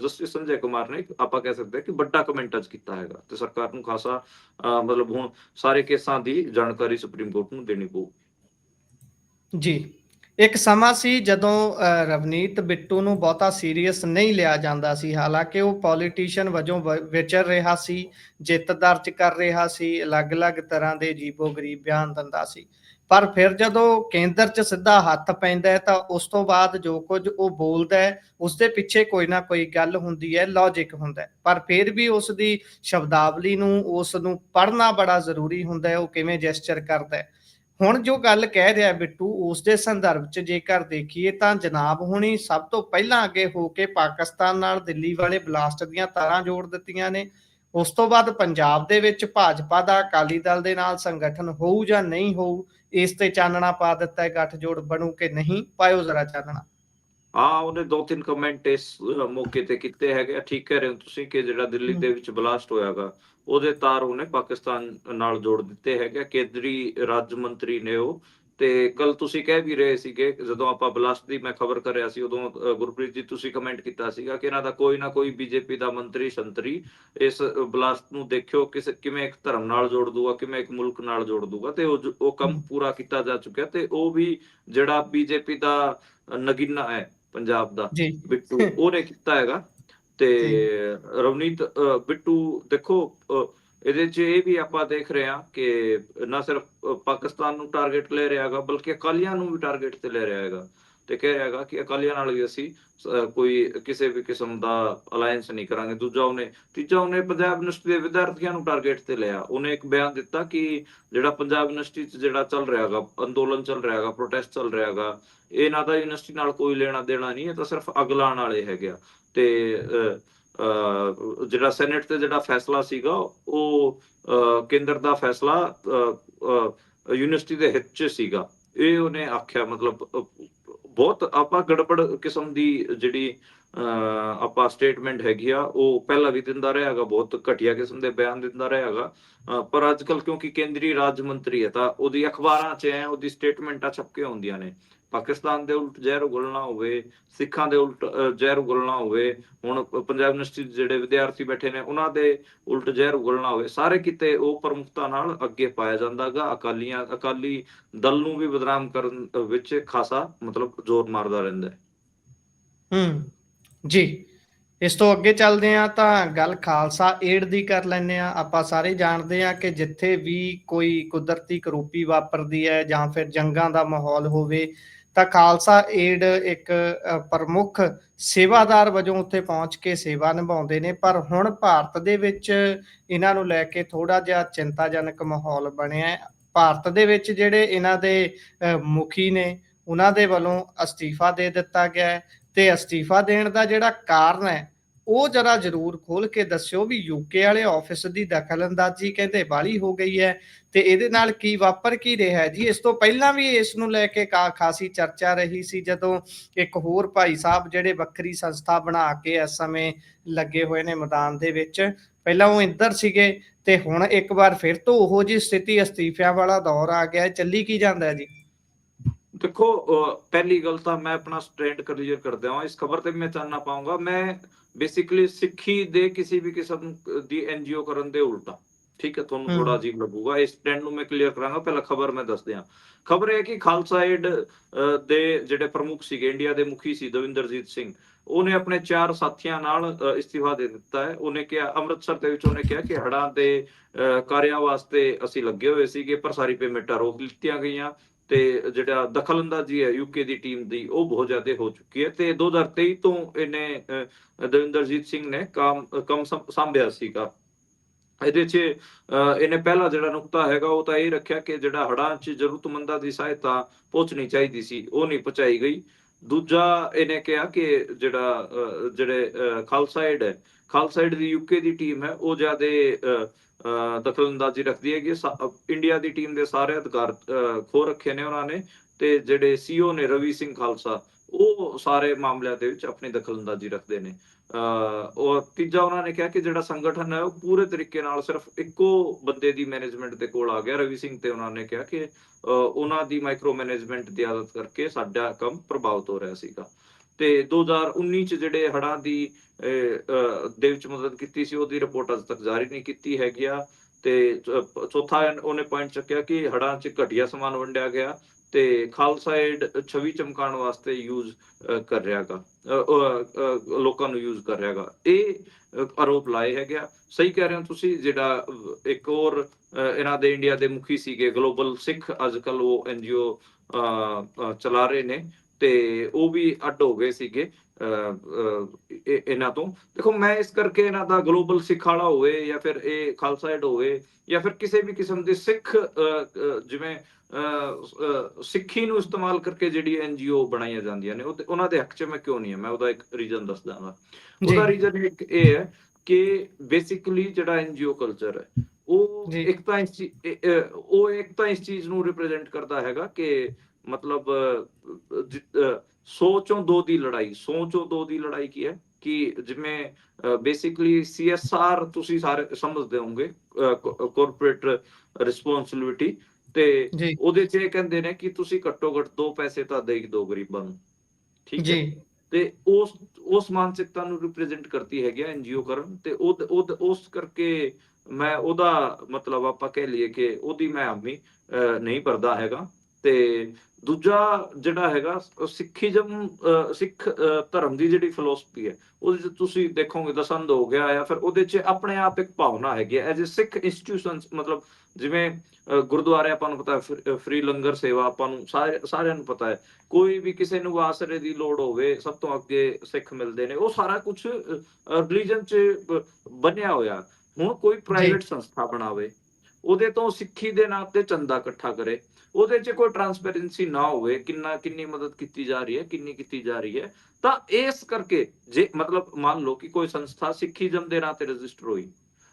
ਜਸਟਿਸ ਸੰਜੇ ਕੁਮਾਰ ਨੇ ਆਪਾਂ ਕਹਿ ਸਕਦੇ ਹਾਂ ਕਿ ਵੱਡਾ ਕਮੈਂਟ ਅੱਜ ਕੀਤਾ ਹੈਗਾ। ਤੇ ਸਰਕਾਰ ਨੂੰ ਖਾਸਾ ਅ, ਮਤਲਬ ਹੁਣ ਸਾਰੇ ਕੇਸਾਂ ਦੀ ਜਾਣਕਾਰੀ ਸੁਪਰੀਮ ਕੋਰਟ ਨੂੰ ਦੇਣੀ ਪਊ। ਜੀ। ਇੱਕ ਸਮਾਂ ਸੀ ਜਦੋਂ ਅ, ਰਵਨੀਤ ਬਿੱਟੂ ਨੂੰ ਬਹੁਤਾ ਸੀਰੀਅਸ ਨਹੀਂ ਲਿਆ ਜਾਂਦਾ ਸੀ। ਹਾਲਾਂਕਿ ਉਹ ਪੋਲੀਟੀਸ਼ੀਅਨ ਵਜੋਂ ਵ- ਵਿਚਰ ਰਿਹਾ ਸੀ ਜਿੱਤ ਦਰਜ ਕਰ ਰਿਹਾ ਸੀ ਅਲੱਗ-ਅਲੱਗ ਤਰ੍ਹਾਂ ਦੇ ਜੀਬੋ-ਗਰੀਬ ਬਿਆਨ ਦਿੰਦਾ ਸੀ। ਪਰ ਫਿਰ ਜਦੋਂ ਕੇਂਦਰ 'ਚ ਸਿੱਧਾ ਹੱਥ ਪੈਂਦਾ ਹੈ ਤਾਂ ਉਸ ਤੋਂ ਬਾਅਦ ਜੋ ਕੁਝ ਉਹ ਬੋਲਦਾ ਹੈ ਉਸ ਦੇ ਪਿੱਛੇ ਕੋਈ ਨਾ ਕੋਈ ਗੱਲ ਹੁੰਦੀ ਹੈ ਲੌਜੀਕ ਹੁੰਦਾ ਹੈ। ਪਰ ਫਿਰ ਵੀ ਉਸ ਦੀ ਸ਼ਬਦਾਵਲੀ ਨੂੰ ਉਸ ਨੂੰ ਪੜ੍ਹਨਾ ਬੜਾ ਜ਼ਰੂਰੀ ਹੁੰਦਾ ਹੈ ਉਹ ਕਿਵੇਂ ਜੈਸਚਰ ਕਰਦਾ ਹੈ। ਹੁਣ ਜੋ ਗੱਲ ਕਹਿ ਰਿਹਾ ਬਿੱਟੂ, ਉਸ ਦੇ ਸੰਦਰਭ 'ਚ ਜੇਕਰ ਦੇਖੀਏ ਤਾਂ ਜਨਾਬ ਹੁਣੀ ਸਭ ਤੋਂ ਪਹਿਲਾਂ ਅੱਗੇ ਹੋ ਕੇ ਪਾਕਿਸਤਾਨ ਨਾਲ ਦਿੱਲੀ ਵਾਲੇ ਬਲਾਸਟ ਦੀਆਂ ਤਾਰਾਂ ਜੋੜ ਦਿੱਤੀਆਂ ਨੇ। ਉਸ ਤੋਂ ਬਾਅਦ ਪੰਜਾਬ ਦੇ ਵਿੱਚ ਭਾਜਪਾ ਦਾ ਅਕਾਲੀ ਦਲ ਦੇ ਨਾਲ ਸੰਗਠਨ ਹੋਊ ਜਾਂ ਨਹੀਂ ਹੋਊ, ਇਸ ਤੇ ਚਾਨਣਾ ਪਾ ਦਿੱਤਾ ਹੈ, ਗੱਠਜੋੜ ਬਣੂ ਕਿ ਨਹੀਂ, ਪਾਇਓ ਜ਼ਰਾ ਚਾਨਣਾ। ਹਾਂ ਉਹਨੇ ਦੋ ਤਿੰਨ ਕਮੈਂਟ ਇਸ ਮੌਕੇ ਤੇ ਕੀਤੇ ਹੈਗੇ ਆ। ਠੀਕ ਕਹਿ ਰਹੇ ਹੋ ਤੁਸੀਂ ਕਿ ਜਿਹੜਾ ਦਿੱਲੀ। ਦੇ ਵਿੱਚ ਬਲਾਸਟ ਹੋਇਆਗਾ ਉਹਦੇ ਤਾਰ ਉਹਨੇ ਪਾਕਿਸਤਾਨ ਨਾਲ ਜੋੜ ਦਿੱਤੇ ਹੈਗੇ ਆ। ਕੇਂਦਰੀ ਰਾਜ ਮੰਤਰੀ ਨੇ ਉਹ ਤੇ ਕੱਲ ਤੁਸੀਂ ਕਹਿ ਵੀ ਰਹੇ ਸੀਗੇ ਜਦੋਂ ਆਪਾਂ ਬਲਾਸਟ ਦੀ ਮੈਂ ਖਬਰ ਕਰ ਰਿਹਾ ਸੀ ਉਦੋਂ ਗੁਰਪ੍ਰੀਤ ਜੀ ਤੁਸੀਂ ਕਮੈਂਟ ਕੀਤਾ ਸੀਗਾ ਕਿ ਇਹਨਾਂ ਦਾ ਕੋਈ ਨਾ ਕੋਈ ਬੀਜੇਪੀ ਦਾ ਮੰਤਰੀ ਸੰਤਰੀ ਇਸ ਬਲਾਸਟ ਨੂੰ ਦੇਖਿਓ ਕਿਸ ਕਿਵੇਂ ਇੱਕ ਧਰਮ ਨਾਲ ਜੋੜ ਦੂਗਾ ਕਿਵੇਂ ਇੱਕ ਮੁਲਕ ਨਾਲ ਜੋੜ ਦੂਗਾ ਤੇ ਉਹ ਕੰਮ। ਪੂਰਾ ਕੀਤਾ ਜਾ ਚੁੱਕਿਆ ਤੇ ਉਹ ਵੀ ਜਿਹੜਾ ਬੀਜੇਪੀ ਦਾ ਨਗੀਨਾ ਹੈ ਪੰਜਾਬ ਦਾ ਬਿੱਟੂ ਉਹਨੇ ਕੀਤਾ ਹੈਗਾ। ਤੇ। ਰਵਨੀਤ ਬਿੱਟੂ ਦੇਖੋ ਇਹਦੇ 'ਚ ਇਹ ਵੀ ਆਪਾਂ ਦੇਖ ਰਹੇ ਹਾਂ ਕਿ ਨਾ ਸਿਰਫ ਪਾਕਿਸਤਾਨ ਨੂੰ ਟਾਰਗੇਟ ਲੈ ਰਿਹਾ ਹੈਗਾ ਬਲਕਿ ਅਕਾਲੀਆਂ ਨੂੰ ਵੀ ਟਾਰਗੇਟ ਤੇ ਲੈ ਰਿਹਾ ਹੈਗਾ। ਤੇ ਕਹਿ ਰਿਹਾ ਹੈਗਾ ਕਿ ਅਕਾਲੀਆਂ ਨਾਲ ਵੀ ਅਸੀਂ ਕੋਈ ਕਿਸੇ ਵੀ ਕਿਸਮ ਦਾ ਅਲਾਈਅੰਸ ਨਹੀਂ ਕਰਾਂਗੇ। ਦੂਜਾ ਉਹਨੇ, ਤੀਜਾ ਉਹਨੇ ਪੰਜਾਬ ਯੂਨੀਵਰਸਿਟੀ ਦੇ ਵਿਦਿਆਰਥੀਆਂ ਨੂੰ ਟਾਰਗੇਟ ਤੇ ਲਿਆ। ਉਹਨੇ ਇੱਕ ਬਿਆਨ ਦਿੱਤਾ ਕਿ ਜਿਹੜਾ ਪੰਜਾਬ ਯੂਨੀਵਰਸਿਟੀ 'ਚ ਜਿਹੜਾ ਚੱਲ ਰਿਹਾ ਹੈਗਾ, ਅੰਦੋਲਨ ਚੱਲ ਰਿਹਾ ਹੈਗਾ ਪ੍ਰੋਟੈਸਟ ਚੱਲ ਰਿਹਾ ਹੈਗਾ ਇਹਨਾਂ ਦਾ ਯੂਨੀਵਰਸਿਟੀ ਨਾਲ ਕੋਈ ਲੈਣਾ ਦੇਣਾ ਨਹੀਂ ਇਹ ਤਾਂ ਸਿਰਫ ਅੱਗ ਲਾਉਣ ਵਾਲੇ ਹੈਗੇ ਆ। ਤੇ ਜਿਹੜਾ ਸੈਨੇਟ ਤੇ ਜਿਹੜਾ ਫੈਸਲਾ ਸੀਗਾ, ਉਹ ਕੇਂਦਰ ਦਾ ਫੈਸਲਾ ਯੂਨੀਵਰਸਿਟੀ ਦੇ ਹਿੱਤ 'ਚ ਸੀਗਾ। ਇਹ ਉਹਨੇ ਆਖਿਆ, ਮਤਲਬ ਬਹੁਤ ਆਪਾਂ ਗੜਬੜ ਕਿਸਮ ਦੀ ਜਿਹੜੀ ਆਪਾਂ ਸਟੇਟਮੈਂਟ ਹੈਗੀ ਆ, ਉਹ ਪਹਿਲਾਂ ਵੀ ਦਿੰਦਾ ਰਿਹਾ ਬਹੁਤ ਘਟੀਆ ਕਿਸਮ ਦੇ ਬਿਆਨ ਦਿੰਦਾ ਰਿਹਾ ਪਰ ਅੱਜ ਕੱਲ ਕਿਉਂਕਿ ਕੇਂਦਰੀ ਰਾਜ ਮੰਤਰੀ ਹੈ ਤਾਂ ਉਹਦੀ ਅਖਬਾਰਾਂ 'ਚ ਹੈ ਉਹਦੀ ਸਟੇਟਮੈਂਟਾਂ ਛਪਕੇ ਹੁੰਦੀਆਂ ਨੇ। ਪਾਕਿਸਤਾਨ ਦੇ ਉਲਟ ਜ਼ਹਿਰ ਉਗਲਣਾ ਹੋਵੇ, ਸਿੱਖਾਂ ਦੇ ਉਲਟ ਜ਼ਹਿਰ ਉਗਲਣਾ ਹੋਵੇ, ਹੁਣ ਪੰਜਾਬ ਯੂਨੀਵਰਸਿਟੀ ਜਿਹੜੇ ਵਿਦਿਆਰਥੀ ਬੈਠੇ ਨੇ, ਉਹਨਾਂ ਦੇ ਉਲਟ ਜ਼ਹਿਰ ਉਗਲਣਾ ਹੋਵੇ, ਸਾਰੇ ਕਿਤੇ ਉਹ ਪ੍ਰਮੁਖਤਾ ਨਾਲ ਅੱਗੇ ਪਾਇਆ ਜਾਂਦਾਗਾ ਅਕਾਲੀਆਂ, ਅਕਾਲੀ ਦਲ ਨੂੰ ਵੀ ਬਦਨਾਮ ਕਰਨ ਵਿੱਚ ਖਾਸਾ ਮਤਲਬ ਜ਼ੋਰ ਮਾਰਦਾ ਰਹਿੰਦਾ ਹੈ। ਹੂੰ। ਜੀ, ਇਸ ਤੋਂ ਅੱਗੇ ਚੱਲਦੇ ਆ ਤਾਂ ਗੱਲ ਖਾਲਸਾ ਏਡ ਦੀ ਕਰ ਲੈਂਦੇ ਆ ਆਪਾਂ ਸਾਰੇ ਜਾਣਦੇ ਆ ਕਿ ਜਿੱਥੇ ਵੀ ਕੋਈ ਕੁਦਰਤੀ ਕਰੂਪੀ ਵਾਪਰਦੀ ਹੈ ਜਾਂ ਫਿਰ ਜੰਗਾਂ ਦਾ ਮਾਹੌਲ ਹੋਵੇ, ਤਾਂ ਖਾਲਸਾ ਏਡ ਇੱਕ ਪ੍ਰਮੁੱਖ ਸੇਵਾਦਾਰ ਵਜੋਂ ਉੱਥੇ ਪਹੁੰਚ ਕੇ ਸੇਵਾ ਨਿਭਾਉਂਦੇ ਨੇ। ਪਰ ਹੁਣ ਭਾਰਤ ਦੇ ਵਿੱਚ ਇਹਨਾਂ ਨੂੰ ਲੈ ਕੇ ਥੋੜਾ ਜਿਹਾ ਚਿੰਤਾਜਨਕ ਮਾਹੌਲ ਬਣਿਆ ਭਾਰਤ ਦੇ ਵਿੱਚ ਜਿਹੜੇ ਇਹਨਾਂ ਦੇ ਮੁਖੀ ਨੇ, ਉਹਨਾਂ ਦੇ ਵੱਲੋਂ ਅਸਤੀਫਾ ਦੇ ਦਿੱਤਾ ਗਿਆ ਹੈ। ਤੇ ਅਸਤੀਫਾ ਦੇਣ ਦਾ ਜਿਹੜਾ ਕਾਰਨ ਹੈ, ਉਹ ਜਰਾ ਜ਼ਰੂਰ ਖੋਲ ਕੇ ਦੱਸਿਓ ਵੀ ਯੂਕੇ ਵਾਲੇ ਆਫਿਸ ਦੀ ਦਖਲਅੰਦਾਜ਼ੀ ਕਹਿੰਦੇ ਬਾਲੀ ਹੋ ਗਈ ਹੈ ਤੇ ਇਹਦੇ ਨਾਲ ਕੀ ਵਾਪਰ ਕੀ ਰਿਹਾ ਹੈ ਜੀ? ਇਸ ਤੋਂ ਪਹਿਲਾਂ ਵੀ ਇਸ ਨੂੰ ਲੈ ਕੇ ਕਾ, ਖਾਸੀ ਚਰਚਾ ਰਹੀ ਸੀ ਜਦੋਂ ਇੱਕ ਹੋਰ ਭਾਈ ਸਾਹਿਬ ਜਿਹੜੇ ਵੱਖਰੀ ਸੰਸਥਾ ਬਣਾ ਕੇ ਇਸ ਸਮੇਂ ਲੱਗੇ ਹੋਏ ਨੇ ਮੈਦਾਨ ਦੇ ਵਿੱਚ, ਪਹਿਲਾਂ ਉਹ ਇੰਦਰ ਸੀਗੇ ਤੇ ਹੁਣ ਇੱਕ ਵਾਰ ਫਿਰ ਤੋਂ ਉਹੋ ਜੀ ਸਥਿਤੀ ਅਸਤੀਫਿਆਂ ਵਾਲਾ ਦੌਰ ਆ ਗਿਆ ਚੱਲੀ ਕੀ ਜਾਂਦਾ ਜੀ? ਦੇਖੋ ਪਹਿਲੀ ਗੱਲ ਤਾਂ ਮੈਂ ਆਪਣਾ ਸਟੈਂਡ ਕਲੀਅਰ ਕਰ ਦਿਆਂ ਇਸ ਖਬਰ ਤੇ ਮੈਂ ਚਾਨਣਾ ਪਾਉਂਗਾ ਮੈਂ ਬੇਸਿਕਲੀ ਸਿੱਖੀ ਦੇ ਕਿਸੇ ਵੀ ਕਿਸਮ ਦੀ ਐਨਜੀਓ ਕਰਨ ਦੇ ਉਲਟਾ। ਠੀਕ ਹੈ ਤੁਹਾਨੂੰ। ਥੋੜਾ ਅਜੀਬ ਲੱਗੂਗਾ। ਇਸ ਸਟੈਂਡ ਨੂੰ ਮੈਂ ਕਲੀਅਰ ਕਰਾਂਗਾ। ਪਹਿਲਾਂ ਖਬਰ ਮੈਂ ਦੱਸ ਦਿਆਂ ਖਬਰ ਹੈ ਕਿ ਖਾਲਸਾ ਏਡ ਦੇ ਜਿਹੜੇ ਪ੍ਰਮੁੱਖ ਸੀਗੇ ਇੰਡੀਆ ਦੇ ਮੁਖੀ ਸੀ ਦਵਿੰਦਰਜੀਤ ਸਿੰਘ ਉਹਨੇ ਆਪਣੇ ਚਾਰ ਸਾਥੀਆਂ ਨਾਲ ਇਸਤੀਫਾ ਦੇ ਦਿੱਤਾ ਹੈ। ਉਹਨੇ ਕਿਹਾ ਅੰਮ੍ਰਿਤਸਰ ਦੇ ਵਿੱਚ ਉਹਨੇ ਕਿਹਾ ਕਿ ਹੜ੍ਹਾਂ ਦੇ ਕਾਰਿਆਂ ਵਾਸਤੇ ਅਸੀਂ ਲੱਗੇ ਹੋਏ ਸੀਗੇ ਪਰ ਸਾਰੀ ਪੇਮੈਂਟਾਂ ਰੋਕ ਦਿੱਤੀਆਂ ਗਈਆਂ। ਤੇ ਜਿਹੜਾ ਦਖਲਅੰਦਾਜ਼ੀ ਹੈ ਯੂਕੇ ਦੀ ਟੀਮ ਦੀ ਉਹ ਬਹੁਤ ਜ਼ਿਆਦਾ ਹੋ ਚੁੱਕੀ ਹੈ ਤੇ 2023 ਤੋਂ ਇਹਨੇ ਦਵਿੰਦਰਜੀਤ ਸਿੰਘ ਨੇ ਕੰਮ ਕੰਮ ਸੰਭਿਆ ਸੀਗਾ। ਇਹਦੇ 'ਚ ਇਹਨੇ ਪਹਿਲਾ ਜਿਹੜਾ ਨੁਕਤਾ ਹੈਗਾ ਉਹ ਤਾਂ ਇਹ ਰੱਖਿਆ ਕਿ ਜਿਹੜਾ ਹੜਾਂ 'ਚ ਜ਼ਰੂਰਤਮੰਦਾਂ ਦੀ ਸਹਾਇਤਾ ਪਹੁੰਚਣੀ ਚਾਹੀਦੀ ਸੀ ਉਹ ਨਹੀਂ ਪਹੁੰਚਾਈ ਗਈ। ਦੂਜਾ ਇਹਨੇ ਕਿਹਾ ਕਿ ਜਿਹੜਾ ਜਿਹੜੇ ਅਹ, ਖਾਲਸਾ ਏਡ ਹੈ ਖਾਲਸਾ ਏਡ ਦੀ ਯੂਕੇ ਦੀ ਟੀਮ ਹੈ ਉਹ ਜ਼ਿਆਦਾ ਦਖਲਅੰਦਾਜ਼ੀ ਰੱਖਦੀ ਹੈ। ਕਿ ਇੰਡੀਆ ਦੀ ਟੀਮ ਦੇ ਸਾਰੇ ਅਧਿਕਾਰ ਖੋ ਰੱਖੇ ਨੇ ਉਹਨਾਂ ਨੇ ਤੇ ਜਿਹੜੇ ਸੀਓ ਨੇ ਰਵੀ ਸਿੰਘ ਖਾਲਸਾ ਉਹ ਸਾਰੇ ਮਾਮਲਿਆਂ ਦੇ ਵਿੱਚ ਆਪਣੀ ਦਖਲਅੰਦਾਜ਼ੀ ਰੱਖਦੇ ਨੇ। ਅਹ, ਔਰ ਤੀਜਾ ਉਹਨਾਂ ਨੇ ਕਿਹਾ ਕਿ ਜਿਹੜਾ ਸੰਗਠਨ ਹੈ ਉਹ ਪੂਰੇ ਤਰੀਕੇ ਨਾਲ ਸਿਰਫ ਇੱਕੋ ਬੰਦੇ ਦੀ ਮੈਨੇਜਮੈਂਟ ਦੇ ਕੋਲ ਆ ਗਿਆ। ਰਵੀ ਸਿੰਘ ਤੇ ਉਹਨਾਂ ਨੇ ਕਿਹਾ ਕਿ ਅਹ, ਉਹਨਾਂ ਦੀ ਮਾਈਕਰੋ ਮੈਨੇਜਮੈਂਟ ਦੀ ਆਦਤ ਕਰਕੇ ਸਾਡਾ ਕੰਮ ਪ੍ਰਭਾਵਿਤ ਹੋ ਰਿਹਾ ਸੀਗਾ। ਤੇ 2019 ਚ ਜਿਹੜੇ ਹੜਾਂ ਦੀ ਦੇ ਵਿੱਚ ਮਦਦ ਕੀਤੀ ਸੀ, ਉਹਦੀ ਰਿਪੋਰਟ ਅਜੇ ਤੱਕ ਜਾਰੀ ਨਹੀਂ ਕੀਤੀ ਹੈਗੀ ਆ। ਤੇ ਚੌਥਾ ਉਹਨੇ ਪੁਆਇੰਟ ਚੱਕਿਆ ਕਿ ਹੜ੍ਹਾਂ ਚ ਘਟੀਆ ਸਮਾਨ ਵੰਡਿਆ ਗਿਆ ਤੇ ਖਾਲਸਾ ਏਡ ਛਵੀ ਚਮਕਾਉਣ ਵਾਸਤੇ ਯੂਜ਼ ਕਰ ਰਿਹਾਗਾ ਲੋਕਾਂ ਨੂੰ ਯੂਜ਼ ਕਰ ਰਿਹਾਗਾ ਇਹ ਆਰੋਪ ਲਾਏ ਹੈਗੇ ਆ। ਸਹੀ ਕਹਿ ਰਹੇ ਹੋ ਤੁਸੀਂ, ਜਿਹੜਾ ਇੱਕ ਹੋਰ ਇਹਨਾਂ ਦੇ ਇੰਡੀਆ ਦੇ ਮੁਖੀ ਸੀਗੇ ਗਲੋਬਲ ਸਿੱਖ ਅੱਜਕੱਲ ਉਹ ਐਨਜੀਓ ਚਲਾ ਰਹੇ ਨੇ। ਤੇ ਉਹ ਵੀ ਅੱਡ ਹੋ ਗਏ ਸੀਗੇ ਇਹਨਾਂ ਤੋਂ। ਦੇਖੋ ਮੈਂ ਇਸ ਕਰਕੇ ਇਹਨਾਂ ਦਾ ਗਲੋਬਲ ਸਿੱਖ ਵਾਲਾ ਹੋਵੇ ਜਾਂ ਫਿਰ ਇਹ ਖਾਲਸਾ ਏਡ ਹੋਵੇ ਜਾਂ ਫਿਰ ਕਿਸੇ ਵੀ ਕਿਸਮ ਦੇ ਸਿੱਖ ਜਿਵੇਂ ਸਿੱਖੀ ਨੂੰ ਇਸਤੇਮਾਲ ਕਰਕੇ ਜਿਹੜੀ ਐਨਜੀਓ ਬਣਾਈਆਂ ਜਾਂਦੀਆਂ ਨੇ ਉਹਨਾਂ ਦੇ ਹੱਕ 'ਚ ਮੈਂ ਕਿਉਂ ਨਹੀਂ ਹਾਂ? ਮੈਂ ਉਹਦਾ ਇੱਕ ਰੀਜ਼ਨ ਦੱਸ ਦਾਂਗਾ ਉਹਦਾ ਰੀਜ਼ਨ ਇੱਕ ਇਹ ਹੈ ਕਿ ਬੇਸਿਕਲੀ ਜਿਹੜਾ ਐਨਜੀਓ ਕਲਚਰ ਹੈ ਉਹ। ਇੱਕ ਤਾਂ ਇਸ ਉਹ ਇੱਕ ਤਾਂ ਇਸ ਚੀਜ਼ ਨੂੰ ਰਿਪਰੈਜ਼ੈਂਟ ਕਰਦਾ ਹੈਗਾ ਕਿ ਮਤਲਬ ਅਹ, ਜਿ- ਅਹ, ਸੌ ਚੋਂ ਦੋ ਦੀ ਲੜਾਈ ਸੌ ਚੋਂ ਦੋ ਦੀ ਲੜਾਈ ਕੀ ਹੈ? ਕਿ ਜਿਵੇਂ ਬੇਸਿਕਲੀ ਸੀਐਸਆਰ ਤੁਸੀਂ ਸਾਰੇ ਸਮਝਦੇ ਹੋਵੋਗੇ ਕਾਰਪੋਰੇਟ ਰਿਸਪੌਂਸਿਬਿਲਿਟੀ ਤੇ ਉਹਦੇ 'ਚ ਇਹ ਕਹਿੰਦੇ ਨੇ ਕਿ ਤੁਸੀਂ ਘੱਟੋ ਘੱਟ ਦੋ ਪੈਸੇ ਤਾਂ ਦੇ ਦਿਓ ਗਰੀਬਾਂ ਨੂੰ ਠੀਕ ਹੈ? ਤੇ ਉਸ ਉਸ ਮਾਨਸਿਕਤਾ ਨੂੰ ਰਿਪਰੈਜ਼ੈਂਟ ਕਰਦੀ ਹੈਗੀ ਐਨਜੀਓ ਕਰਨ ਤੇ ਉਹ ਉਸ ਕਰਕੇ ਮੈਂ ਉਹਦਾ ਮਤਲਬ ਆਪਾਂ ਕਹਿ ਲਈਏ ਕਿ ਉਹਦੀ ਮੈਂ ਹਾਮੀ ਨਹੀਂ ਭਰਦਾ ਹੈਗਾ। ਤੇ ਦੂਜਾ ਜਿਹੜਾ ਹੈਗਾ ਸਿੱਖੀਜ਼ਮ ਸਿੱਖ ਧਰਮ ਦੀ ਜਿਹੜੀ ਫਿਲਾਸਫੀ ਹੈ ਉਹਦੇ ਚ ਤੁਸੀਂ ਦੇਖੋਗੇ ਦਸੰਦ ਹੋ ਗਿਆ ਆ ਫਿਰ ਉਹਦੇ ਚ ਆਪਣੇ ਆਪ ਇੱਕ ਭਾਵਨਾ ਹੈਗੀ ਐਜ਼ ਅ ਸਿੱਖ ਇੰਸਟੀਟਿਊਸ਼ਨਸ ਮਤਲਬ ਜਿਵੇਂ ਗੁਰਦੁਆਰੇ ਆਪਾਂ ਨੂੰ ਪਤਾ ਫ੍ਰੀ ਲੰਗਰ ਸੇਵਾ ਆਪਾਂ ਨੂੰ ਸਾਰੇ ਸਾਰਿਆਂ ਨੂੰ ਪਤਾ ਹੈ ਕੋਈ ਵੀ ਕਿਸੇ ਨੂੰ ਆਸਰੇ ਦੀ ਲੋੜ ਹੋਵੇ ਸਭ ਤੋਂ ਅੱਗੇ ਸਿੱਖ ਮਿਲਦੇ ਨੇ ਉਹ ਸਾਰਾ ਕੁਝ ਰਿਲੀਜਨ ਚ ਬਣਿਆ ਹੋਇਆ। ਹੁਣ ਕੋਈ ਪ੍ਰਾਈਵੇਟ ਸੰਸਥਾ ਬਣਾਵੇ ਉਹਦੇ ਤੋਂ ਸਿੱਖੀ ਦੇ ਨਾਂ ਤੇ ਚੰਦਾ ਇਕੱਠਾ ਕਰੇ। ਉਹਦੇ 'ਚ ਕੋਈ ਟਰਾਂਸਪੇਰੈਂਸੀ ਨਾ ਹੋਵੇ ਕਿੰਨਾ ਕਿੰਨੀ ਮਦਦ ਕੀਤੀ ਜਾ ਰਹੀ ਹੈ ਕਿੰਨੀ ਕੀਤੀ ਜਾ ਰਹੀ ਹੈ ਤਾਂ ਇਸ ਕਰਕੇ ਜੇ ਮਤਲਬ ਮੰਨ ਲਓ ਕਿ ਕੋਈ ਸੰਸਥਾ ਸਿੱਖੀਜ਼ਮ ਦੇ ਨਾਂ ਤੇ ਰਜਿਸਟਰ ਹੋਈ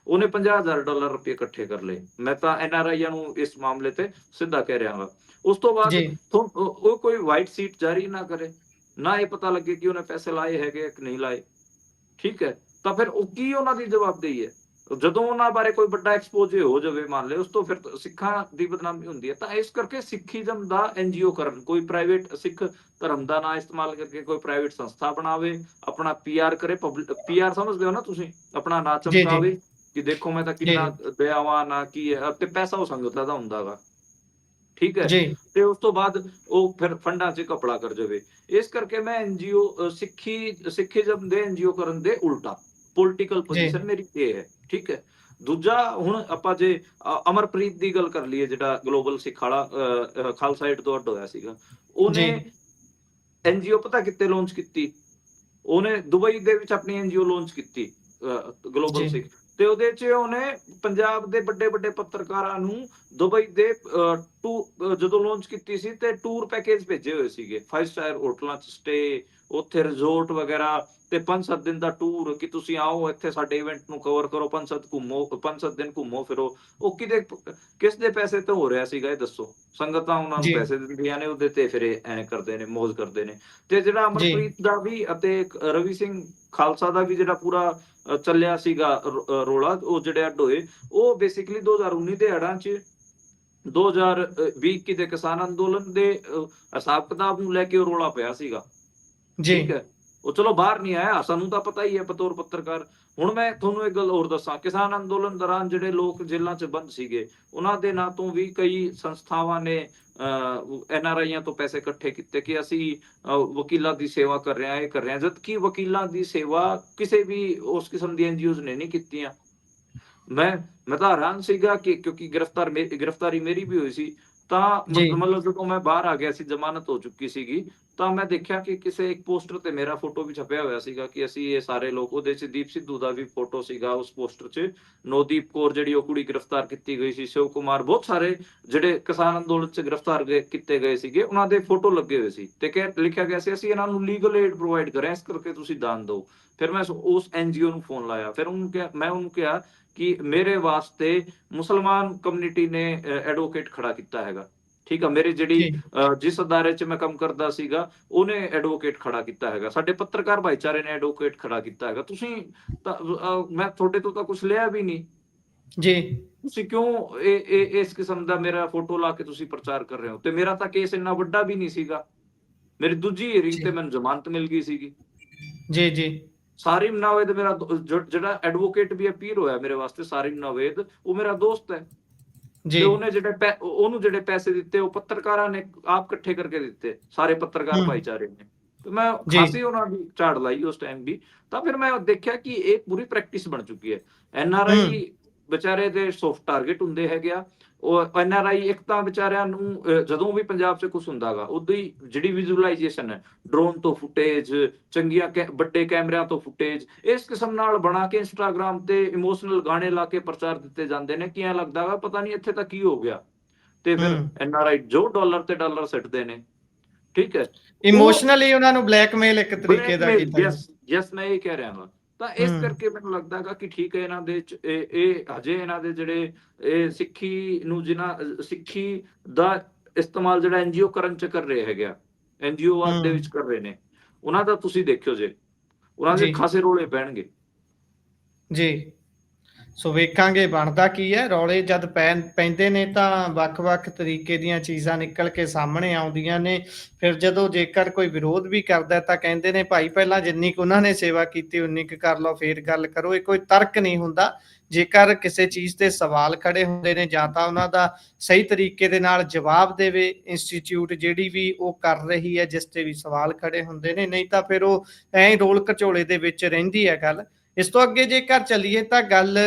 ਉਹਨੇ 50000 ਡਾਲਰ ਰੁਪਏ ਇਕੱਠੇ ਕਰ ਲਏ। ਮੈਂ ਤਾਂ ਐਨਆਰਆਈਆਂ ਨੂੰ ਇਸ ਮਾਮਲੇ ਤੇ ਸਿੱਧਾ ਕਹਿ ਰਿਹਾ ਹਾਂ ਉਸ ਤੋਂ ਬਾਅਦ ਉਹ ਕੋਈ ਵਾਈਟ ਸੀਟ ਜਾਰੀ ਨਾ ਕਰੇ ਨਾ ਇਹ ਪਤਾ ਲੱਗੇ ਕਿ ਉਹਨੇ ਪੈਸੇ ਲਾਏ ਹੈਗੇ ਕਿ ਨਹੀਂ ਲਾਏ। ਠੀਕ ਹੈ ਤਾਂ ਫਿਰ ਉਹ ਕੀ ਉਹਨਾਂ ਦੀ ਜਵਾਬਦੇਹੀ ਹੈ? ਜਦੋਂ ਉਹਨਾਂ ਬਾਰੇ ਕੋਈ ਵੱਡਾ ਐਕਸਪੋਜ਼ੇ ਹੋ ਜਾਵੇ ਮੰਨ ਲਓ ਉਸ ਤੋਂ ਫਿਰ ਸਿੱਖਾਂ ਦੀ ਬਦਨਾਮੀ ਹੁੰਦੀ ਹੈ। ਤਾਂ ਇਸ ਕਰਕੇ ਸਿੱਖੀਜ਼ਮ ਦਾ ਐਨਜੀਓ ਕਰਨ ਕੋਈ ਪ੍ਰਾਈਵੇਟ ਸਿੱਖ ਧਰਮ ਦਾ ਨਾਂ ਇਸਤੇਮਾਲ ਕਰਕੇ ਕੋਈ ਪ੍ਰਾਈਵੇਟ ਸੰਸਥਾ ਬਣਾਵੇ ਆਪਣਾ ਪੀਆਰ ਕਰੇ ਪੀਆਰ ਸਮਝਦੇ ਹੋ ਨਾ ਤੁਸੀਂ? ਆਪਣਾ ਨਾਂ। ਚਮਕਾਵੇ ਕਿ ਦੇਖੋ ਮੈਂ ਤਾਂ ਕਿੰਨਾ ਦਇਆਵਾਨ ਆ ਕੀ ਹੈ ਤੇ ਪੈਸਾ ਉਹ ਸੰਗਤ ਦਾ ਹੁੰਦਾਗਾ ਠੀਕ ਹੈ? ਤੇ ਉਸ ਤੋਂ ਬਾਅਦ ਉਹ ਫਿਰ ਫੰਡਾਂ 'ਚ ਕਪੜਾ ਕਰ ਜਾਵੇ। ਇਸ ਕਰਕੇ ਮੈਂ ਐਨਜੀਓ ਸਿੱਖੀ ਸਿੱਖੀਜ਼ਮ ਦੇ ਐਨਜੀਓ ਕਰਨ ਦੇ ਉਲਟਾ। ਪੋਲਿਟੀਕਲ ਪੋਜੀਸ਼ਨ ਮੇਰੀ ਇਹ ਹੈ ਠੀਕ ਹੈ। ਦੂਜਾ ਹੁਣ ਆਪਾਂ ਜੇ ਅਮਰਪ੍ਰੀਤ ਦੀ ਗੱਲ ਕਰ ਲਈਏ ਜਿਹੜਾ ਗਲੋਬਲ ਸਿੱਖ ਵਾਲਾ ਖਾਲਸਾ ਏਡ ਤੋਂ ਅੱਡ ਹੋਇਆ ਸੀਗਾ। ਉਹਨੇ। ਐਨਜੀਓ ਪਤਾ ਕਿੱਥੇ ਲਾਂਚ ਕੀਤੀ? ਉਹਨੇ ਦੁਬਈ ਦੇ ਵਿੱਚ ਆਪਣੀ ਐਨਜੀਓ ਲਾਂਚ ਕੀਤੀ ਗਲੋਬਲ। ਸਿੱਖ। ਤੇ ਉਹਦੇ 'ਚ ਉਹਨੇ ਪੰਜਾਬ ਦੇ ਵੱਡੇ ਵੱਡੇ ਪੱਤਰਕਾਰਾਂ ਨੂੰ ਦੁਬਈ ਦੇ ਟੂ ਜਦੋਂ ਲਾਂਚ ਕੀਤੀ ਸੀ ਤੇ ਟੂਰ ਪੈਕੇਜ ਭੇਜੇ ਹੋਏ ਸੀਗੇ। 5 ਸਟਾਰ ਹੋਟਲਾਂ 'ਚ ਸਟੇ ਉੱਥੇ ਰਿਜ਼ੋਰਟ ਵਗੈਰਾ ਤੇ 5-7 ਦਿਨ ਦਾ ਟੂਰ ਕਿ ਤੁਸੀਂ ਆਓ ਇੱਥੇ ਸਾਡੇ ਇਵੈਂਟ ਨੂੰ ਕਵਰ ਕਰੋ 5-7 ਘੁੰਮੋ 5-7 ਦਿਨ ਘੁੰਮੋ ਫਿਰੋ। ਉਹ ਕਿਤੇ ਕਿਸ ਦੇ ਪੈਸੇ ਤੇ ਹੋ ਰਿਹਾ ਸੀਗਾ ਇਹ ਦੱਸੋ? ਸੰਗਤਾਂ ਉਹਨਾਂ ਨੂੰ। ਪੈਸੇ ਦਿੰਦੀਆਂ ਨੇ ਉਹਦੇ ਤੇ ਫਿਰ ਐ ਕਰਦੇ ਨੇ ਮौज ਕਰਦੇ ਨੇ। ਤੇ ਜਿਹੜਾ ਅਮਰਪ੍ਰੀਤ ਦਾ ਵੀ ਅਤੇ ਰਵੀ ਸਿੰਘ ਖਾਲਸਾ ਦਾ ਵੀ ਜਿਹੜਾ ਪੂਰਾ ਚੱਲਿਆ ਸੀਗਾ ਰੋਲਾ ਉਹ ਜਿਹੜੇ ਹੋਏ ਉਹ ਬੇਸਿਕਲੀ 2019 ਦੇ ਹੜਾਂ 'ਚ 2020 ਦੇ ਕਿਸਾਨ ਅੰਦੋਲਨ ਦੇ ਹਿਸਾਬ ਕਿਤਾਬ ਨੂੰ ਲੈ ਕੇ ਉਹ ਰੋਲਾ ਪਿਆ ਸੀਗਾ। ਜੀ। ਠੀਕ ਹੈ। ਉਹ ਚਲੋ ਬਾਹਰ ਨਹੀਂ ਆਇਆ ਸਾਨੂੰ ਤਾਂ ਪਤਾ ਹੀ ਹੈ ਬਤੌਰ ਪੱਤਰਕਾਰ ਹੁਣ ਮੈਂ ਤੁਹਾਨੂੰ ਇੱਕ ਗੱਲ ਹੋਰ ਦੱਸਾਂ ਕਿਸਾਨ ਅੰਦੋਲਨ ਦੌਰਾਨ ਜਿਹੜੇ ਲੋਕ ਜੇਲ੍ਹਾਂ 'ਚ ਬੰਦ ਸੀਗੇ ਉਹਨਾਂ ਦੇ ਨਾਂ ਤੋਂ ਵੀ ਕਈ ਸੰਸਥਾਵਾਂ ਨੇ ਐਨਆਰਆਈਆਂ ਤੋਂ ਪੈਸੇ ਇਕੱਠੇ ਕੀਤੇ ਕਿ ਅਸੀਂ ਵਕੀਲਾਂ ਦੀ ਸੇਵਾ ਕਰ ਰਹੇ ਹਾਂ ਇਹ ਕਰ ਰਹੇ ਹਾਂ ਜਦ ਕਿ ਵਕੀਲਾਂ ਦੀ ਸੇਵਾ ਕਿਸੇ ਵੀ ਉਸ ਕਿਸਮ ਦੀ ਐਨਜੀਓਜ਼ ਨੇ ਨਹੀਂ ਕੀਤੀਆਂ ਮੈਂ ਮੈਂ ਤਾਂ ਹੈਰਾਨ ਸੀਗਾ ਕਿ ਕਿਉਂਕਿ ਗ੍ਰਿਫਤਾਰ ਮੇ- ਗ੍ਰਿਫਤਾਰੀ ਮੇਰੀ ਵੀ ਹੋਈ ਸੀ ਤਾਂ। ਮਤਲਬ ਜਦੋਂ ਮੈਂ ਬਾਹਰ ਆ ਗਿਆ ਸੀ ਜ਼ਮਾਨਤ ਹੋ ਚੁੱਕੀ ਸੀਗੀ ਤਾਂ ਮੈਂ ਦੇਖਿਆ ਕਿ ਕਿਸੇ ਇੱਕ ਪੋਸਟਰ ਤੇ ਮੇਰਾ ਫੋਟੋ ਵੀ ਛਪਿਆ ਹੋਇਆ ਸੀਗਾ ਕਿ ਅਸੀਂ ਇਹ ਸਾਰੇ ਲੋਕ, ਉਹਦੇ ਚ ਦੀਪ ਸਿੱਧੂ ਦਾ ਵੀ ਫੋਟੋ ਸੀਗਾ ਉਸ ਪੋਸਟਰ 'ਚ। ਨੋਦੀਪ ਕੌਰ ਜਿਹੜੀ ਉਹ ਕੁੜੀ ਗ੍ਰਿਫਤਾਰ ਕੀਤੀ ਗਈ ਸੀ, ਸ਼ਿਵ ਕੁਮਾਰ, ਬਹੁਤ ਸਾਰੇ ਜਿਹੜੇ ਕਿਸਾਨ ਅੰਦੋਲਨ 'ਚ ਗ੍ਰਿਫਤਾਰ ਕੀਤੇ ਗਏ ਸੀਗੇ, ਉਹਨਾਂ ਦੇ ਫੋਟੋ ਲੱਗੇ ਹੋਏ ਸੀ। ਤੇ ਕਿ ਲਿਖਿਆ ਗਿਆ ਸੀ, ਅਸੀਂ ਇਹਨਾਂ ਨੂੰ ਲੀਗਲ ਏਡ ਪ੍ਰੋਵਾਈਡ ਕਰ ਰਹੇ ਇਸ ਕਰਕੇ ਤੁਸੀਂ ਦਾਨ ਦਿਓ। ਫਿਰ ਮੈਂ ਉਸ ਐਨਜੀਓ ਨੂੰ ਫੋਨ ਲਾਇਆ। ਫਿਰ ਉਹਨੂੰ ਕਿਹਾ, ਮੈਂ ਉਹਨੂੰ ਕਿਹਾ ਕਿ ਮੇਰੇ ਵਾਸਤੇ ਮੁਸਲਮਾਨ ਕਮਿਊਨਿਟੀ ਨੇ ਐਡਵੋਕੇਟ ਖੜਾ ਕੀਤਾ ਹੈਗਾ। ਠੀਕ ਆ ਮੇਰੇ ਜਿਹੜੀ ਜਿਸ ਅਦਾਰੇ 'ਚ ਮੈਂ ਕੰਮ ਕਰਦਾ ਸੀਗਾ ਉਹਨੇ ਐਡਵੋਕੇਟ ਖੜਾ ਕੀਤਾ ਹੈਗਾ। ਸਾਡੇ ਪੱਤਰਕਾਰ ਭਾਈਚਾਰੇ ਨੇ ਐਡਵੋਕੇਟ ਖੜਾ ਕੀਤਾ ਹੈਗਾ। ਤੁਸੀਂ ਮੈਂ ਤੁਹਾਡੇ ਤੋਂ ਤਾਂ ਕੁਝ ਲਿਆ ਵੀ ਨਹੀਂ। ਜੀ। ਤੁਸੀਂ ਕਿਉਂ ਇਹ ਇਹ ਇਸ ਕਿਸਮ ਦਾ ਮੇਰਾ ਫੋਟੋ ਲਾ ਕੇ ਤੁਸੀਂ ਪ੍ਰਚਾਰ ਕਰ ਰਹੇ ਹੋ? ਤੇ ਮੇਰਾ ਤਾਂ ਕੇਸ ਇੰਨਾ ਵੱਡਾ ਵੀ ਨਹੀਂ ਸੀਗਾ। ਮੇਰੀ ਦੂਜੀ ਹੀਅਰਿੰਗ ਜੀ। ਤੇ ਮੈਨੂੰ ਜ਼ਮਾਨਤ ਮਿਲ ਗਈ ਸੀਗੀ। ਜੀ ਜੀ। ਸਾਰਿਮ ਨਾਵੇਦ ਮੇਰਾ ਜਿਹੜਾ ਐਡਵੋਕੇਟ ਵੀ ਅਪੀਅਰ ਹੋਇਆ ਮੇਰੇ ਵਾਸਤੇ ਸਾਰਿਮ ਨਾਵੇਦ ਉਹ ਮੇਰਾ ਦੋਸਤ ਹੈ। ਤੇ ਉਹਨੇ ਜਿਹੜੇ ਉਹਨੂੰ ਜਿਹੜੇ ਪੈਸੇ ਦਿੱਤੇ ਉਹ ਪੱਤਰਕਾਰਾਂ ਨੇ ਆਪ ਇਕੱਠੇ ਕਰਕੇ ਦਿੱਤੇ ਸਾਰੇ ਪੱਤਰਕਾਰ। ਭਾਈਚਾਰੇ ਨੇ। ਤੇ ਮੈਂ। ਖਾਸੀ ਉਹਨਾਂ ਦੀ ਝਾੜ ਲਾਈ ਉਸ ਟਾਈਮ ਵੀ। ਤਾਂ ਫਿਰ ਮੈਂ ਦੇਖਿਆ ਕਿ ਇਹ ਪੂਰੀ ਪ੍ਰੈਕਟਿਸ ਬਣ ਚੁੱਕੀ ਹੈ। ਐਨਆਰਆਈ ਵਿਚਾਰੇ ਦੇ ਸੌਫਟ ਟਾਰਗੇਟ ਹੁੰਦੇ ਹੈਗੇ ਆ। ਉਹ ਐਨਆਰਆਈ ਇੱਕ ਤਾਂ ਵਿਚਾਰਿਆਂ ਨੂੰ ਜਦੋਂ ਵੀ ਪੰਜਾਬ 'ਚ ਕੁਝ ਹੁੰਦਾਗਾ ਉਦੋਂ ਹੀ ਜਿਹੜੀ ਵਿਜ਼ੂਅਲਾਈਜੇਸ਼ਨ ਹੈ ਡਰੋਨ ਤੋਂ ਫੁਟੇਜ ਚੰਗੀਆਂ ਵੱਡੇ ਕੈਮਰਿਆਂ ਤੋਂ ਫੁਟੇਜ ਇਸ ਕਿਸਮ ਨਾਲ ਬਣਾ ਕੇ ਇੰਸਟਾਗ੍ਰam ਤੇ ਇਮੋਸ਼ਨਲ ਗਾਣੇ ਲਾ ਕੇ ਪ੍ਰਚਾਰ ਦਿੱਤੇ ਜਾਂਦੇ ਨੇ ਕਿ ਐ ਲੱਗਦਾਗਾ ਪਤਾ ਨਹੀਂ ਇੱਥੇ ਤਾਂ ਕੀ ਹੋ ਗਿਆ। ਤੇ ਫਿਰ ਹਮ। ਐਨਆਰਆਈ ਜੋ ਡਾਲਰ ਤੇ ਡਾਲਰ ਸਿੱਟਦੇ ਨੇ ਠੀਕ ਹੈ? ਇਮੋਸ਼ਨਲੀ ਉਹਨਾਂ ਨੂੰ ਬਲੈਕਮੇਲ ਇੱਕ ਤਰੀਕੇ ਦਾ ਕੀਤਾ ਯੈਸ ਯੈਸ ਮੈਂ ਇਹ ਕਹਿ ਰਿਹਾ ਹਾਂ ਤਾਂ ਇਸ। ਕਰਕੇ ਮੈਨੂੰ ਲੱਗਦਾ ਹੈਗਾ ਕਿ ਠੀਕ ਹੈ ਇਹਨਾਂ ਦੇ ਚ ਇਹ ਹਜੇ ਇਹਨਾਂ ਦੇ ਜਿਹੜੇ ਇਹ ਸਿੱਖੀ ਨੂੰ ਜਿਨ੍ਹਾਂ ਸਿੱਖੀ ਦਾ ਇਸਤੇਮਾਲ ਜਿਹੜਾ ਐਨਜੀਓ ਕਰਨ ਚ ਕਰ ਰਹੇ ਹੈਗੇ ਐਨਜੀਓ ਵਾਦ ਦੇ। ਵਿੱਚ ਕਰ ਰਹੇ ਨੇ ਉਹਨਾਂ ਦਾ ਤੁਸੀਂ ਦੇਖਿਓ ਜੇ ਉਹਨਾਂ ਦੇ। ਖਾਸੇ ਰੋਲੇ ਪੈਣਗੇ ਜੀ ਸੋ ਵੇਖਾਂਗੇ ਬਣਦਾ ਕੀ ਹੈ। ਰੌਲੇ ਜਦ ਪੈਣ ਪੈਂਦੇ ਨੇ ਤਾਂ ਵੱਖ-ਵੱਖ ਤਰੀਕੇ ਦੀਆਂ ਚੀਜ਼ਾਂ ਨਿਕਲ ਕੇ ਸਾਹਮਣੇ ਆਉਂਦੀਆਂ ਨੇ। ਫਿਰ ਜਦੋਂ ਜੇਕਰ ਕੋਈ ਵਿਰੋਧ ਵੀ ਕਰਦਾ ਤਾਂ ਕਹਿੰਦੇ ਨੇ, ਭਾਈ, ਪਹਿਲਾਂ ਜਿੰਨੀ ਕੁ ਉਹਨਾਂ ਨੇ ਸੇਵਾ ਕੀਤੀ, ਉਨੀ ਕੁ ਕਰ ਲਓ, ਫੇਰ ਗੱਲ ਕਰੋ। ਇਹ ਕੋਈ ਤਰਕ ਨਹੀਂ ਹੁੰਦਾ। ਜੇਕਰ ਕਿਸੇ ਚੀਜ਼ ਤੇ ਸਵਾਲ ਖੜੇ ਹੁੰਦੇ ਨੇ ਜਾਂ ਤਾਂ ਉਹਨਾਂ ਦਾ ਸਹੀ ਤਰੀਕੇ ਦੇ ਨਾਲ ਜਵਾਬ ਦੇਵੇ, ਇੰਸਟੀਚਿਊਟ ਜਿਹੜੀ ਵੀ ਉਹ ਕਰ ਰਹੀ ਹੈ, ਜਿਸ ਤੇ ਵੀ ਸਵਾਲ ਖੜੇ ਹੁੰਦੇ ਨੇ, ਨਹੀਂ ਤਾਂ ਫਿਰ ਉਹ ਐਂ ਰੋਲ ਘਚੋਲੇ ਦੇ ਵਿੱਚ ਰਹਿੰਦੀ ਹੈ ਗੱਲ। ਇਸ ਤੋਂ ਅੱਗੇ ਜੇਕਰ ਚੱਲੀਏ ਤਾਂ ਗੱਲ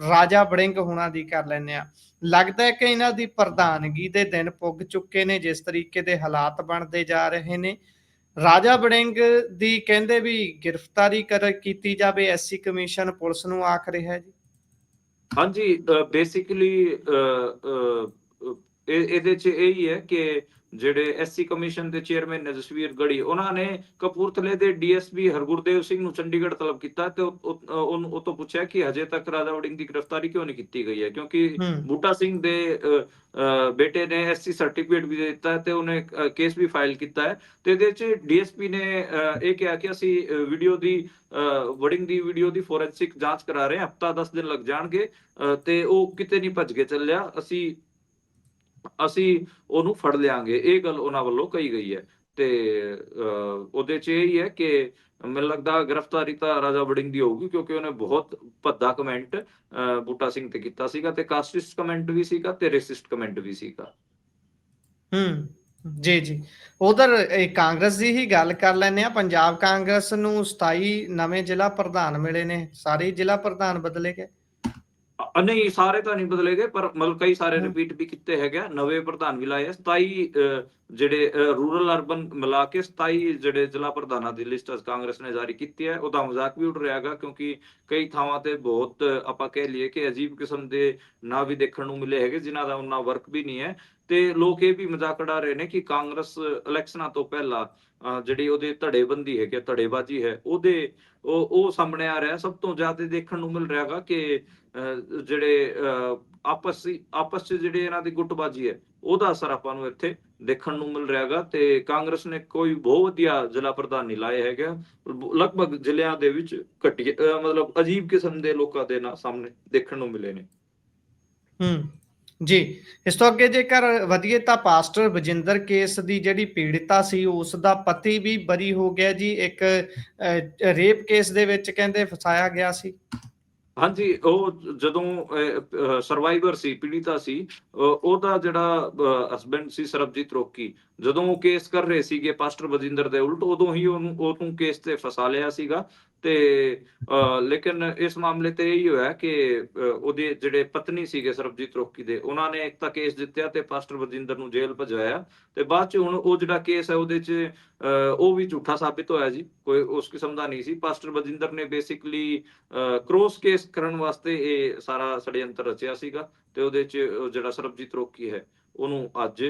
ਰਾਜਾ ਬੜਿੰਗ ਹੋਣਾ ਦੀ ਕਰ ਲੈਂਦੇ ਆ ਲੱਗਦਾ ਹੈ ਕਿ ਇਹਨਾਂ ਦੀ ਪ੍ਰਧਾਨਗੀ ਦੇ ਦਿਨ ਪੁੱਗ ਚੁੱਕੇ ਨੇ, ਜਿਸ ਤਰੀਕੇ ਦੇ ਹਾਲਾਤ ਬਣਦੇ ਜਾ ਰਹੇ ਨੇ। ਰਾਜਾ ਬੜਿੰਗ ਦੀ ਕਹਿੰਦੇ ਵੀ ਗ੍ਰਿਫਤਾਰੀ ਕਰ, ਕੀਤੀ ਜਾਵੇ, ਐਸਸੀ ਕਮਿਸ਼ਨ ਪੁਲਿਸ ਨੂੰ ਆਖ ਰਿਹਾ ਜੀ। ਹਾਂਜੀ ਬੇਸਿਕਲੀ ਇਹਦੇ ਚ ਇਹ ਹੀ ਹੈ ਕਿ ਜਿਹੜੇ ਐਸਸੀ ਕਮਿਸ਼ਨ ਦੇ ਚੇਅਰਮੈਨ ਨੇ ਜਸਵੀਰ ਗੜੀ ਉਹਨਾਂ ਨੇ ਕਪੂਰਥਲੇ ਦੇ ਡੀਐਸਪੀ ਹਰਗੁਰਦੇਵ ਸਿੰਘ ਨੂੰ ਚੰਡੀਗੜ੍ਹ ਤਲਬ ਕੀਤਾ ਤੇ ਉਹ- ਤੋਂ ਪੁੱਛਿਆ ਕਿ ਹਜੇ ਤੱਕ ਰਾਜਾ ਵੜਿੰਗ ਦੀ ਗ੍ਰਿਫਤਾਰੀ ਕਿਉਂ ਨਹੀਂ ਕੀਤੀ ਗਈ ਹੈ? ਕਿਉਂਕਿ ਬੂਟਾ ਸਿੰਘ ਦੇ ਬੇਟੇ ਨੇ ਐਸਸੀ ਸਰਟੀਫਿਕੇਟ ਵੀ ਦਿੱਤਾ ਤੇ ਉਹਨੇ ਕੇਸ ਵੀ ਫਾਈਲ ਕੀਤਾ ਹੈ ਤੇ ਇਹਦੇ ਚ ਡੀਐਸਪੀ ਨੇ ਇਹ ਕਿਹਾ ਕਿ ਅਸੀਂ ਵੀਡੀਓ ਦੀ ਵੜਿੰਗ ਦੀ ਵੀਡੀਓ ਦੀ ਫੋਰੈਂਸਿਕ ਜਾਂਚ ਕਰਾ ਰਹੇ ਹਾਂ ਹਫਤਾ 10 ਦਿਨ ਲੱਗ ਜਾਣਗੇ ਤੇ ਉਹ ਕਿਤੇ ਨਹੀਂ ਭੱਜ ਕੇ ਚੱਲਿਆ। ਅਸੀਂ ਅਸੀਂ ਉਹਨੂੰ ਫੜ ਲਿਆਂਗੇ। ਇਹ ਗੱਲ ਉਹਨਾਂ ਵੱਲੋਂ ਕਹੀ ਗਈ ਹੈ। ਤੇ ਉਹਦੇ ਚ ਇਹ ਹੀ ਹੈ ਕਿ ਮੈਨੂੰ ਲੱਗਦਾ ਗ੍ਰਿਫਤਾਰੀ ਤਾਂ ਰਾਜਾ ਵੜਿੰਗ ਦੀ ਹੋਊਗੀ ਕਿਉਂਕਿ ਉਹਨੇ ਬਹੁਤ ਭੱਦਾ ਕਮੈਂਟ ਬੂਟਾ ਸਿੰਘ ਤੇ ਕੀਤਾ ਸੀਗਾ ਤੇ ਕਾਸਟਿਸਟ ਕਮੈਂਟ ਵੀ ਸੀਗਾ ਤੇ ਰੇਸਿਸਟ ਕਮੈਂਟ ਵੀ ਸੀਗਾ। ਹੂੰ, ਜੀ ਜੀ। ਉਧਰ ਕਾਂਗਰਸ ਦੀ ਹੀ ਗੱਲ ਕਰ ਲੈਂਦੇ ਆ ਪੰਜਾਬ ਕਾਂਗਰਸ ਨੂੰ 27 ਨਵੇਂ ਜ਼ਿਲ੍ਹਾ ਪ੍ਰਧਾਨ ਮਿਲੇ ਨੇ। ਸਾਰੇ ਜ਼ਿਲ੍ਹਾ ਪ੍ਰਧਾਨ ਬਦਲੇ ਗਏ। ਨਹੀਂ ਸਾਰੇ ਤਾਂ ਨਹੀਂ ਬਦਲੇ ਗਏ ਪਰ ਮਤਲਬ ਕਈ ਸਾਰੇ। ਰਿਪੀਟ ਵੀ ਕੀਤੇ ਹੈਗੇ ਨਵੇਂ ਪ੍ਰਧਾਨ ਵੀ ਲਾਏ ਆ। 27 ਅ, ਜਿਹੜੇ ਰੂਰਲ ਅਰਬਨ ਮਿਲਾ ਕੇ 27 ਜਿਹੜੇ ਜ਼ਿਲ੍ਹਾ ਪ੍ਰਧਾਨਾਂ ਦੀ ਲਿਸਟ ਕਾਂਗਰਸ ਨੇ ਜਾਰੀ ਕੀਤੀ ਹੈ ਉਹਦਾ ਮਜ਼ਾਕ ਵੀ ਉੱਡ ਰਿਹਾ ਹੈਗਾ ਕਿਉਂਕਿ ਕਈ ਥਾਵਾਂ ਤੇ ਬਹੁਤ ਆਪਾਂ ਕਹਿ ਲਈਏ ਕਿ ਅਜੀਬ ਕਿਸਮ ਦੇ ਨਾਂ ਵੀ ਦੇਖਣ ਨੂੰ ਮਿਲੇ ਹੈਗੇ ਜਿਨ੍ਹਾਂ ਦਾ ਉਹਨਾਂ ਵਰਕ ਵੀ ਨਹੀਂ ਹੈ। ਤੇ ਲੋਕ ਇਹ ਵੀ ਮਜ਼ਾਕ ਉਡਾ ਰਹੇ ਨੇ ਕਿ ਕਾਂਗਰਸ ਇਲੈਕਸ਼ਨਾਂ ਤੋਂ ਪਹਿਲਾਂ ਜਿਹੜੀ ਉਹਦੇ ਧੜੇਬੰਦੀ ਹੈ ਕਿ ਧੜੇਬਾਜ਼ੀ ਹੈ, ਉਹਦੇ, ਉਹ ਉਹ ਸਾਹਮਣੇ ਆ ਰਿਹਾ। ਸਭ ਤੋਂ ਜ਼ਿਆਦਾ ਦੇਖਣ ਨੂੰ ਮਿਲ ਰਿਹਾ ਕਿ ਜਿਹੜੇ ਆਪਸ ਆਪਸ ਚ ਜਿਹੜੇ ਇਹਨਾਂ ਦੀ ਗੁੱਟਬਾਜੀ ਹੈ, ਉਹਦਾ ਅਸਰ ਆਪਾਂ ਨੂੰ ਇੱਥੇ ਦੇਖਣ ਨੂੰ ਮਿਲ ਰਿਹਾਗਾ ਤੇ ਕਾਂਗਰਸ ਨੇ ਕੋਈ ਬਹੁਤ ਵਧੀਆ ਜ਼ਿਲ੍ਹਾ ਪ੍ਰਧਾਨ ਨਹੀਂ ਲਾਏ ਹੈਗੇ। ਲਗਭਗ ਜ਼ਿਲ੍ਹਿਆਂ ਦੇ ਵਿੱਚ ਘਟੀ ਮਤਲਬ ਅਜੀਬ ਕਿਸਮ ਦੇ ਲੋਕਾਂ ਦੇ ਨਾ, ਸਾਹਮਣੇ ਦੇਖਣ ਨੂੰ ਮਿਲੇ ਨੇ। ਹੂੰ। ਜੀ, ਇਸ ਤੋਂ ਅੱਗੇ ਜੇਕਰ ਵਧੀਏ ਤਾਂ ਪਾਸਟਰ ਬਜਿੰਦਰ ਕੇਸ ਦੀ ਜਿਹੜੀ ਪੀੜਿਤਾ ਸੀ ਉਸ ਦਾ ਪਤੀ ਵੀ ਬਰੀ ਹੋ ਗਿਆ ਜੀ, ਇੱਕ ਰੇਪ ਕੇਸ ਦੇ ਵਿੱਚ ਕਹਿੰਦੇ ਫਸਾਇਆ ਗਿਆ ਸੀ। ਹਾਂਜੀ, ਉਹ ਜਦੋਂ ਸਰਵਾਈਵਰ ਸੀ, ਪੀੜਿਤਾ ਸੀ ਉਹਦਾ ਜਿਹੜਾ ਹਸਬੰਡ ਸੀ, ਸਰਬਜੀਤ ਰੋਕੀ, ਜਦੋਂ ਉਹ ਕੇਸ ਕਰ ਰਹੇ ਸੀਗੇ ਪਾਸਟਰ ਬਜਿੰਦਰ ਦੇ ਉਲਟ, ਉਦੋਂ ਹੀ ਉਹਨੂੰ ਉਹਨੂੰ ਕੇਸ ਤੇ ਫਸਾ ਲਿਆ ਸੀਗਾ। ਤੇ ਲੇਕਿਨ ਇਸ ਮਾਮਲੇ ਤੇ ਇਹ ਹੀ ਹੋਇਆ ਕਿ ਉਹਦੇ ਜਿਹੜੇ ਪਤਨੀ ਸੀਗੇ ਸਰਬਜੀਤ ਰੋਕੀ ਦੇ, ਉਹਨਾਂ ਨੇ ਇੱਕ ਤਾਂ ਕੇਸ ਜਿੱਤਿਆ ਤੇ ਪਾਸਟਰ ਬਜਿੰਦਰ ਨੂੰ ਜੇਲ੍ਹ ਭਜਾਇਆ ਤੇ ਬਾਅਦ ਚ ਹੁਣ ਉਹ ਜਿਹੜਾ ਕੇਸ ਹੈ ਉਹਦੇ ਚ, ਅਹ, ਉਹ ਵੀ ਝੂਠਾ ਸਾਬਿਤ ਹੋਇਆ ਜੀ, ਕੋਈ ਉਸ ਕਿਸਮ ਦਾ ਨਹੀਂ ਸੀ। ਪਾਸਟਰ ਬਜਿੰਦਰ ਨੇ ਬੇਸਿਕਲੀ ਕ੍ਰੋਸ ਕੇਸ ਕਰਨ ਵਾਸਤੇ ਇਹ ਸਾਰਾ ષਡਯੰਤਰ ਰਚਿਆ ਸੀਗਾ ਤੇ ਉਹਦੇ ਚ ਜਿਹੜਾ ਸਰਬਜੀਤ ਰੋਕੀ ਹੈ, ਉਹਨੂੰ ਅੱਜ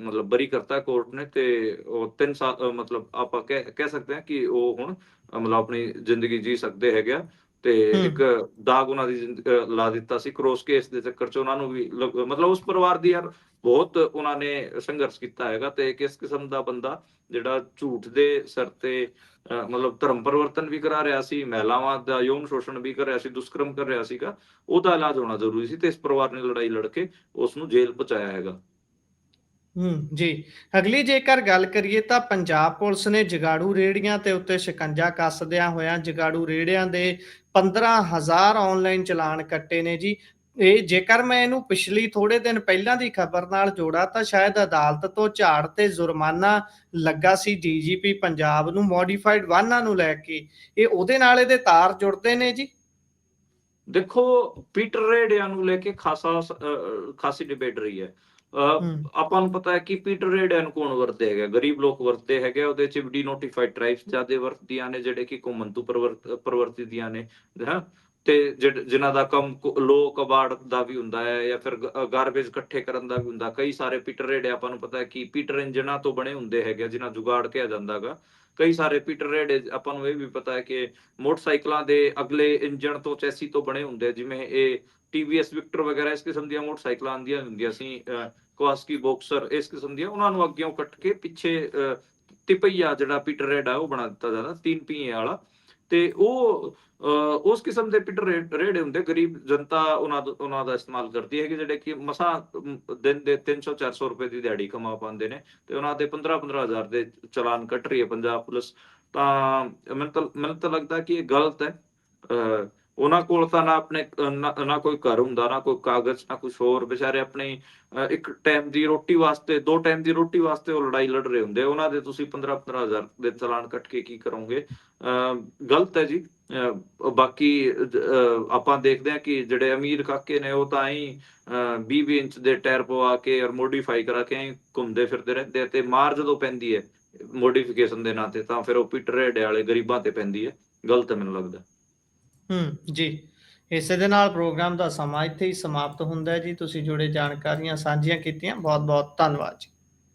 ਮਤਲਬ ਬਰੀ ਕਰਤਾ ਕੋਰਟ ਨੇ ਤੇ ਉਹ 3 ਸਾਲ ਮਤਲਬ ਆਪਾਂ ਕਹਿ ਸਕਦੇ ਹਾਂ ਕਿ ਉਹ ਹੁਣ ਮਤਲਬ ਆਪਣੀ ਜ਼ਿੰਦਗੀ ਜੀ ਸਕਦੇ ਹੈਗੇ ਆ ਤੇ। ਇੱਕ ਦਾਗ ਉਹਨਾਂ ਦੀ ਲਾ ਦਿੱਤਾ ਸੀ ਕ੍ਰੋਸ ਕੇਸ ਦੇ ਚੱਕਰ ਚ ਉਹਨਾਂ ਨੂੰ ਵੀ ਮਤਲਬ ਉਸ ਪਰਿਵਾਰ ਦੀ ਯਾਰ ਬਹੁਤ ਉਹਨਾਂ ਨੇ ਸੰਘਰਸ਼ ਕੀਤਾ ਹੈਗਾ ਤੇ ਕਿਸ ਕਿਸਮ ਦਾ ਬੰਦਾ ਜਿਹੜਾ ਝੂਠ ਦੇ ਸਿਰ ਤੇ ਮਤਲਬ ਧਰਮ ਪਰਿਵਰਤਨ ਵੀ ਕਰਾ ਰਿਹਾ ਸੀ ਮਹਿਲਾਵਾਂ ਦਾ ਯੌਨ ਸ਼ੋਸ਼ਣ ਵੀ ਕਰ ਰਿਹਾ ਸੀ ਦੁਸ਼ਕਰਮ ਕਰ ਰਿਹਾ ਸੀਗਾ ਉਹਦਾ ਇਲਾਜ ਹੋਣਾ ਜ਼ਰੂਰੀ ਸੀ ਤੇ ਇਸ ਪਰਿਵਾਰ ਨੇ ਲੜਾਈ ਲੜ ਕੇ ਉਸ ਨੂੰ ਜੇਲ੍ਹ ਪਹੁੰਚਾਇਆ ਹੈਗਾ ਹੂੰ, ਜੀ। ਅਗਲੀ ਜੇਕਰ ਗੱਲ ਕਰੀਏ ਤਾਂ ਪੰਜਾਬ ਪੁਲਿਸ ਨੇ ਜਗਾੜੂ ਰੇੜੀਆਂ ਤੇ ਉੱਤੇ ਸ਼ਿਕੰਜਾ ਕੱਸਦਿਆਂ ਹੋਇਆਂ ਜਗਾੜੂ ਰੇੜਿਆਂ ਦੇ 15000 ਆਨਲਾਈਨ ਚਲਾਨ ਕੱਟੇ ਨੇ ਜੀ। ਇਹ ਜੇਕਰ ਮੈਂ ਇਹਨੂੰ ਪਿਛਲੀ ਥੋੜੇ ਦਿਨ ਪਹਿਲਾਂ ਦੀ ਖਬਰ ਨਾਲ ਜੋੜਾ ਤਾਂ ਸ਼ਾਇਦ ਅਦਾਲਤ ਤੋਂ ਝਾੜ ਤੇ ਜੁਰਮਾਨਾ ਲੱਗਾ ਸੀ ਡੀਜੀਪੀ ਪੰਜਾਬ ਨੂੰ ਮੋਡੀਫਾਈਡ ਵਾਹਨਾਂ ਨੂੰ ਲੈ ਕੇ। ਇਹ ਉਹਦੇ ਨਾਲ ਇਹਦੇ ਤਾਰ ਜੁੜਦੇ ਨੇ ਜੀ। ਦੇਖੋ, ਪੀਟਰ ਰੇਡਿਆਂ ਨੂੰ ਲੈ ਕੇ ਖਾਸਾ ਖਾਸੀ ਡਿਬੇਟ ਰਹੀ ਹੈ। ਆਪਾਂ ਨੂੰ ਪਤਾ ਹੈ ਕਿ ਪੀਟਰ ਰੇਡਿਆਂ ਨੂੰ ਕੌਣ ਵਰਤੇ ਹੈਗਾ ਗਰੀਬ ਲੋਕ ਵਰਤੇ ਹੈਗੇ ਉਹਦੇ ਚ ਡੀ ਨੋਟੀਫਾਈਡ ਟ੍ਰਾਈਬਸ ਜਿਆਦੇ ਵਰਤਦੀਆਂ ਨੇ ਜਿਹੜੇ ਕਿ ਘੁੰਮਣ ਪਰਵਰਤ ਨੇ ਹਾਂ? ਤੇ ਜਿਨ੍ਹਾਂ ਦਾ ਕੰਮ ਲੋ ਕਬਾੜ ਦਾ ਵੀ ਹੁੰਦਾ ਹੈ ਜਾਂ ਫਿਰ ਗਾਰਬੇਜ ਇਕੱਠੇ ਕਰਨ ਦਾ ਵੀ ਹੁੰਦਾ ਕਈ ਸਾਰੇ ਪੀਟਰ ਰੇੜੇ ਆਪਾਂ ਨੂੰ ਪਤਾ ਹੈ ਕਿ ਪੀਟਰ ਇੰਜਨਾਂ ਤੋਂ ਬਣੇ ਹੁੰਦੇ ਹੈਗੇ ਆ, ਜਿਨ੍ਹਾਂ ਜੁਗਾੜ ਕਿਹਾ ਜਾਂਦਾਗਾ ਕਈ ਸਾਰੇ ਪੀਟਰ ਰੇਡ ਆਪਾਂ ਨੂੰ ਇਹ ਵੀ ਪਤਾ ਹੈ ਕਿ ਮੋਟਰਸਾਈਕਲਾਂ ਦੇ ਅਗਲੇ ਇੰਜਣ ਤੋਂ ਚੈਸੀ ਤੋਂ ਬਣੇ ਹੁੰਦੇ ਜਿਵੇਂ ਇਹ TVS ਵਿਕਟਰ ਵਗੈਰਾ, ਇਸ ਕਿਸਮ ਦੀਆਂ ਮੋਟਰਸਾਈਕਲਾਂ ਆਉਂਦੀਆਂ ਹੁੰਦੀਆਂ ਸੀ ਕਵਾਸਕੀ ਬਾਕਸਰ ਇਸ ਕਿਸਮ ਦੀਆਂ, ਉਹਨਾਂ ਨੂੰ ਅੱਗੇੋਂ ਕੱਟ ਕੇ ਪਿੱਛੇ ਤਿਪਈਆ ਜਿਹੜਾ ਪੀਟਰ ਰੇਡ ਆ, ਉਹ ਬਣਾ ਦਿੱਤਾ ਜਾਂਦਾ, ਤਿੰਨ ਪਹੀਏ ਵਾਲਾ। ਤੇ ਉਹ ਉਸ ਕਿਸਮ ਦੇ ਪੀਟਰ ਰੇਡ ਹੁੰਦੇ, ਗਰੀਬ ਜਨਤਾ ਉਹਨਾਂ ਉਹਨਾਂ ਦਾ ਇਸਤੇਮਾਲ ਕਰਦੀ ਹੈ ਕਿ ਜਿਹੜੇ ਕਿ ਮਸਾ ਦਿਨ ਦੇ 300 400 ਰੁਪਏ ਦੀ ਦਿਹਾੜੀ ਕਮਾ ਪਾਉਂਦੇ ਨੇ, ਤੇ ਉਹਨਾਂ ਦੇ 15 15 ਹਜ਼ਾਰ ਦੇ ਚਲਾਨ ਕੱਟ ਰਹੀ ਹੈ ਪੰਜਾਬ ਪੁਲਿਸ। ਤਾਂ ਮੈਨੂੰ ਤਾਂ ਮੈਨੂੰ ਤਾਂ ਲੱਗਦਾ ਕਿ ਇਹ ਗਲਤ ਹੈ ਉਹਨਾਂ ਕੋਲ ਤਾਂ ਨਾ ਆਪਣੇ, ਨਾ ਕੋਈ ਘਰ ਹੁੰਦਾ, ਨਾ ਕੋਈ ਕਾਗਜ਼, ਨਾ ਕੁਝ ਹੋਰ। ਵਿਚਾਰੇ ਆਪਣੇ ਇੱਕ ਟਾਈਮ ਦੀ ਰੋਟੀ ਵਾਸਤੇ, ਦੋ ਟਾਈਮ ਦੀ ਰੋਟੀ ਵਾਸਤੇ ਉਹ ਲੜਾਈ ਲੜ ਰਹੇ ਹੁੰਦੇ। ਉਹਨਾਂ ਦੇ ਤੁਸੀਂ 15 15 ਹਜ਼ਾਰ ਦੇ ਚਲਾਨ ਕੱਟ ਕੇ ਕੀ ਕਰੋਗੇ? ਗਲਤ ਹੈ ਜੀ। ਬਾਕੀ ਆਪਾਂ ਦੇਖਦੇ ਹਾਂ ਕਿ ਜਿਹੜੇ ਅਮੀਰ ਕਾਕੇ ਨੇ ਉਹ ਤਾਂ ਹੀ 20 20 ਇੰਚ ਦੇ ਟਾਇਰ ਪਵਾ ਕੇ ਔਰ ਮੋਡੀਫਾਈ ਕਰਾ ਕੇ ਘੁੰਮਦੇ ਫਿਰਦੇ ਰਹਿੰਦੇ ਤੇ ਮਾਰ ਜਦੋਂ ਪੈਂਦੀ ਹੈ ਮੋਡੀਫਿਕੇਸ਼ਨ ਦੇ ਨਾਂ ਤੇ, ਤਾਂ ਫਿਰ ਉਹ ਪੀਟਰ ਰੇਡ ਵਾਲੇ ਗਰੀਬਾਂ ਤੇ ਪੈਂਦੀ ਹੈ। ਗਲਤ ਮੈਨੂੰ ਲੱਗਦਾ। ਹੂੰ, ਜੀ। ਇਸੇ ਦੇ ਨਾਲ ਪ੍ਰੋਗਰਾਮ ਦਾ ਸਮਾਂ ਇੱਥੇ ਹੀ ਸਮਾਪਤ ਹੁੰਦਾ ਹੈ ਜੀ। ਤੁਸੀਂ ਜੁੜੇ ਜਾਣਕਾਰੀਆਂ ਸਾਂਝੀਆਂ ਕੀਤੀਆਂ। ਬਹੁਤ ਬਹੁਤ ਧੰਨਵਾਦ ਜੀ।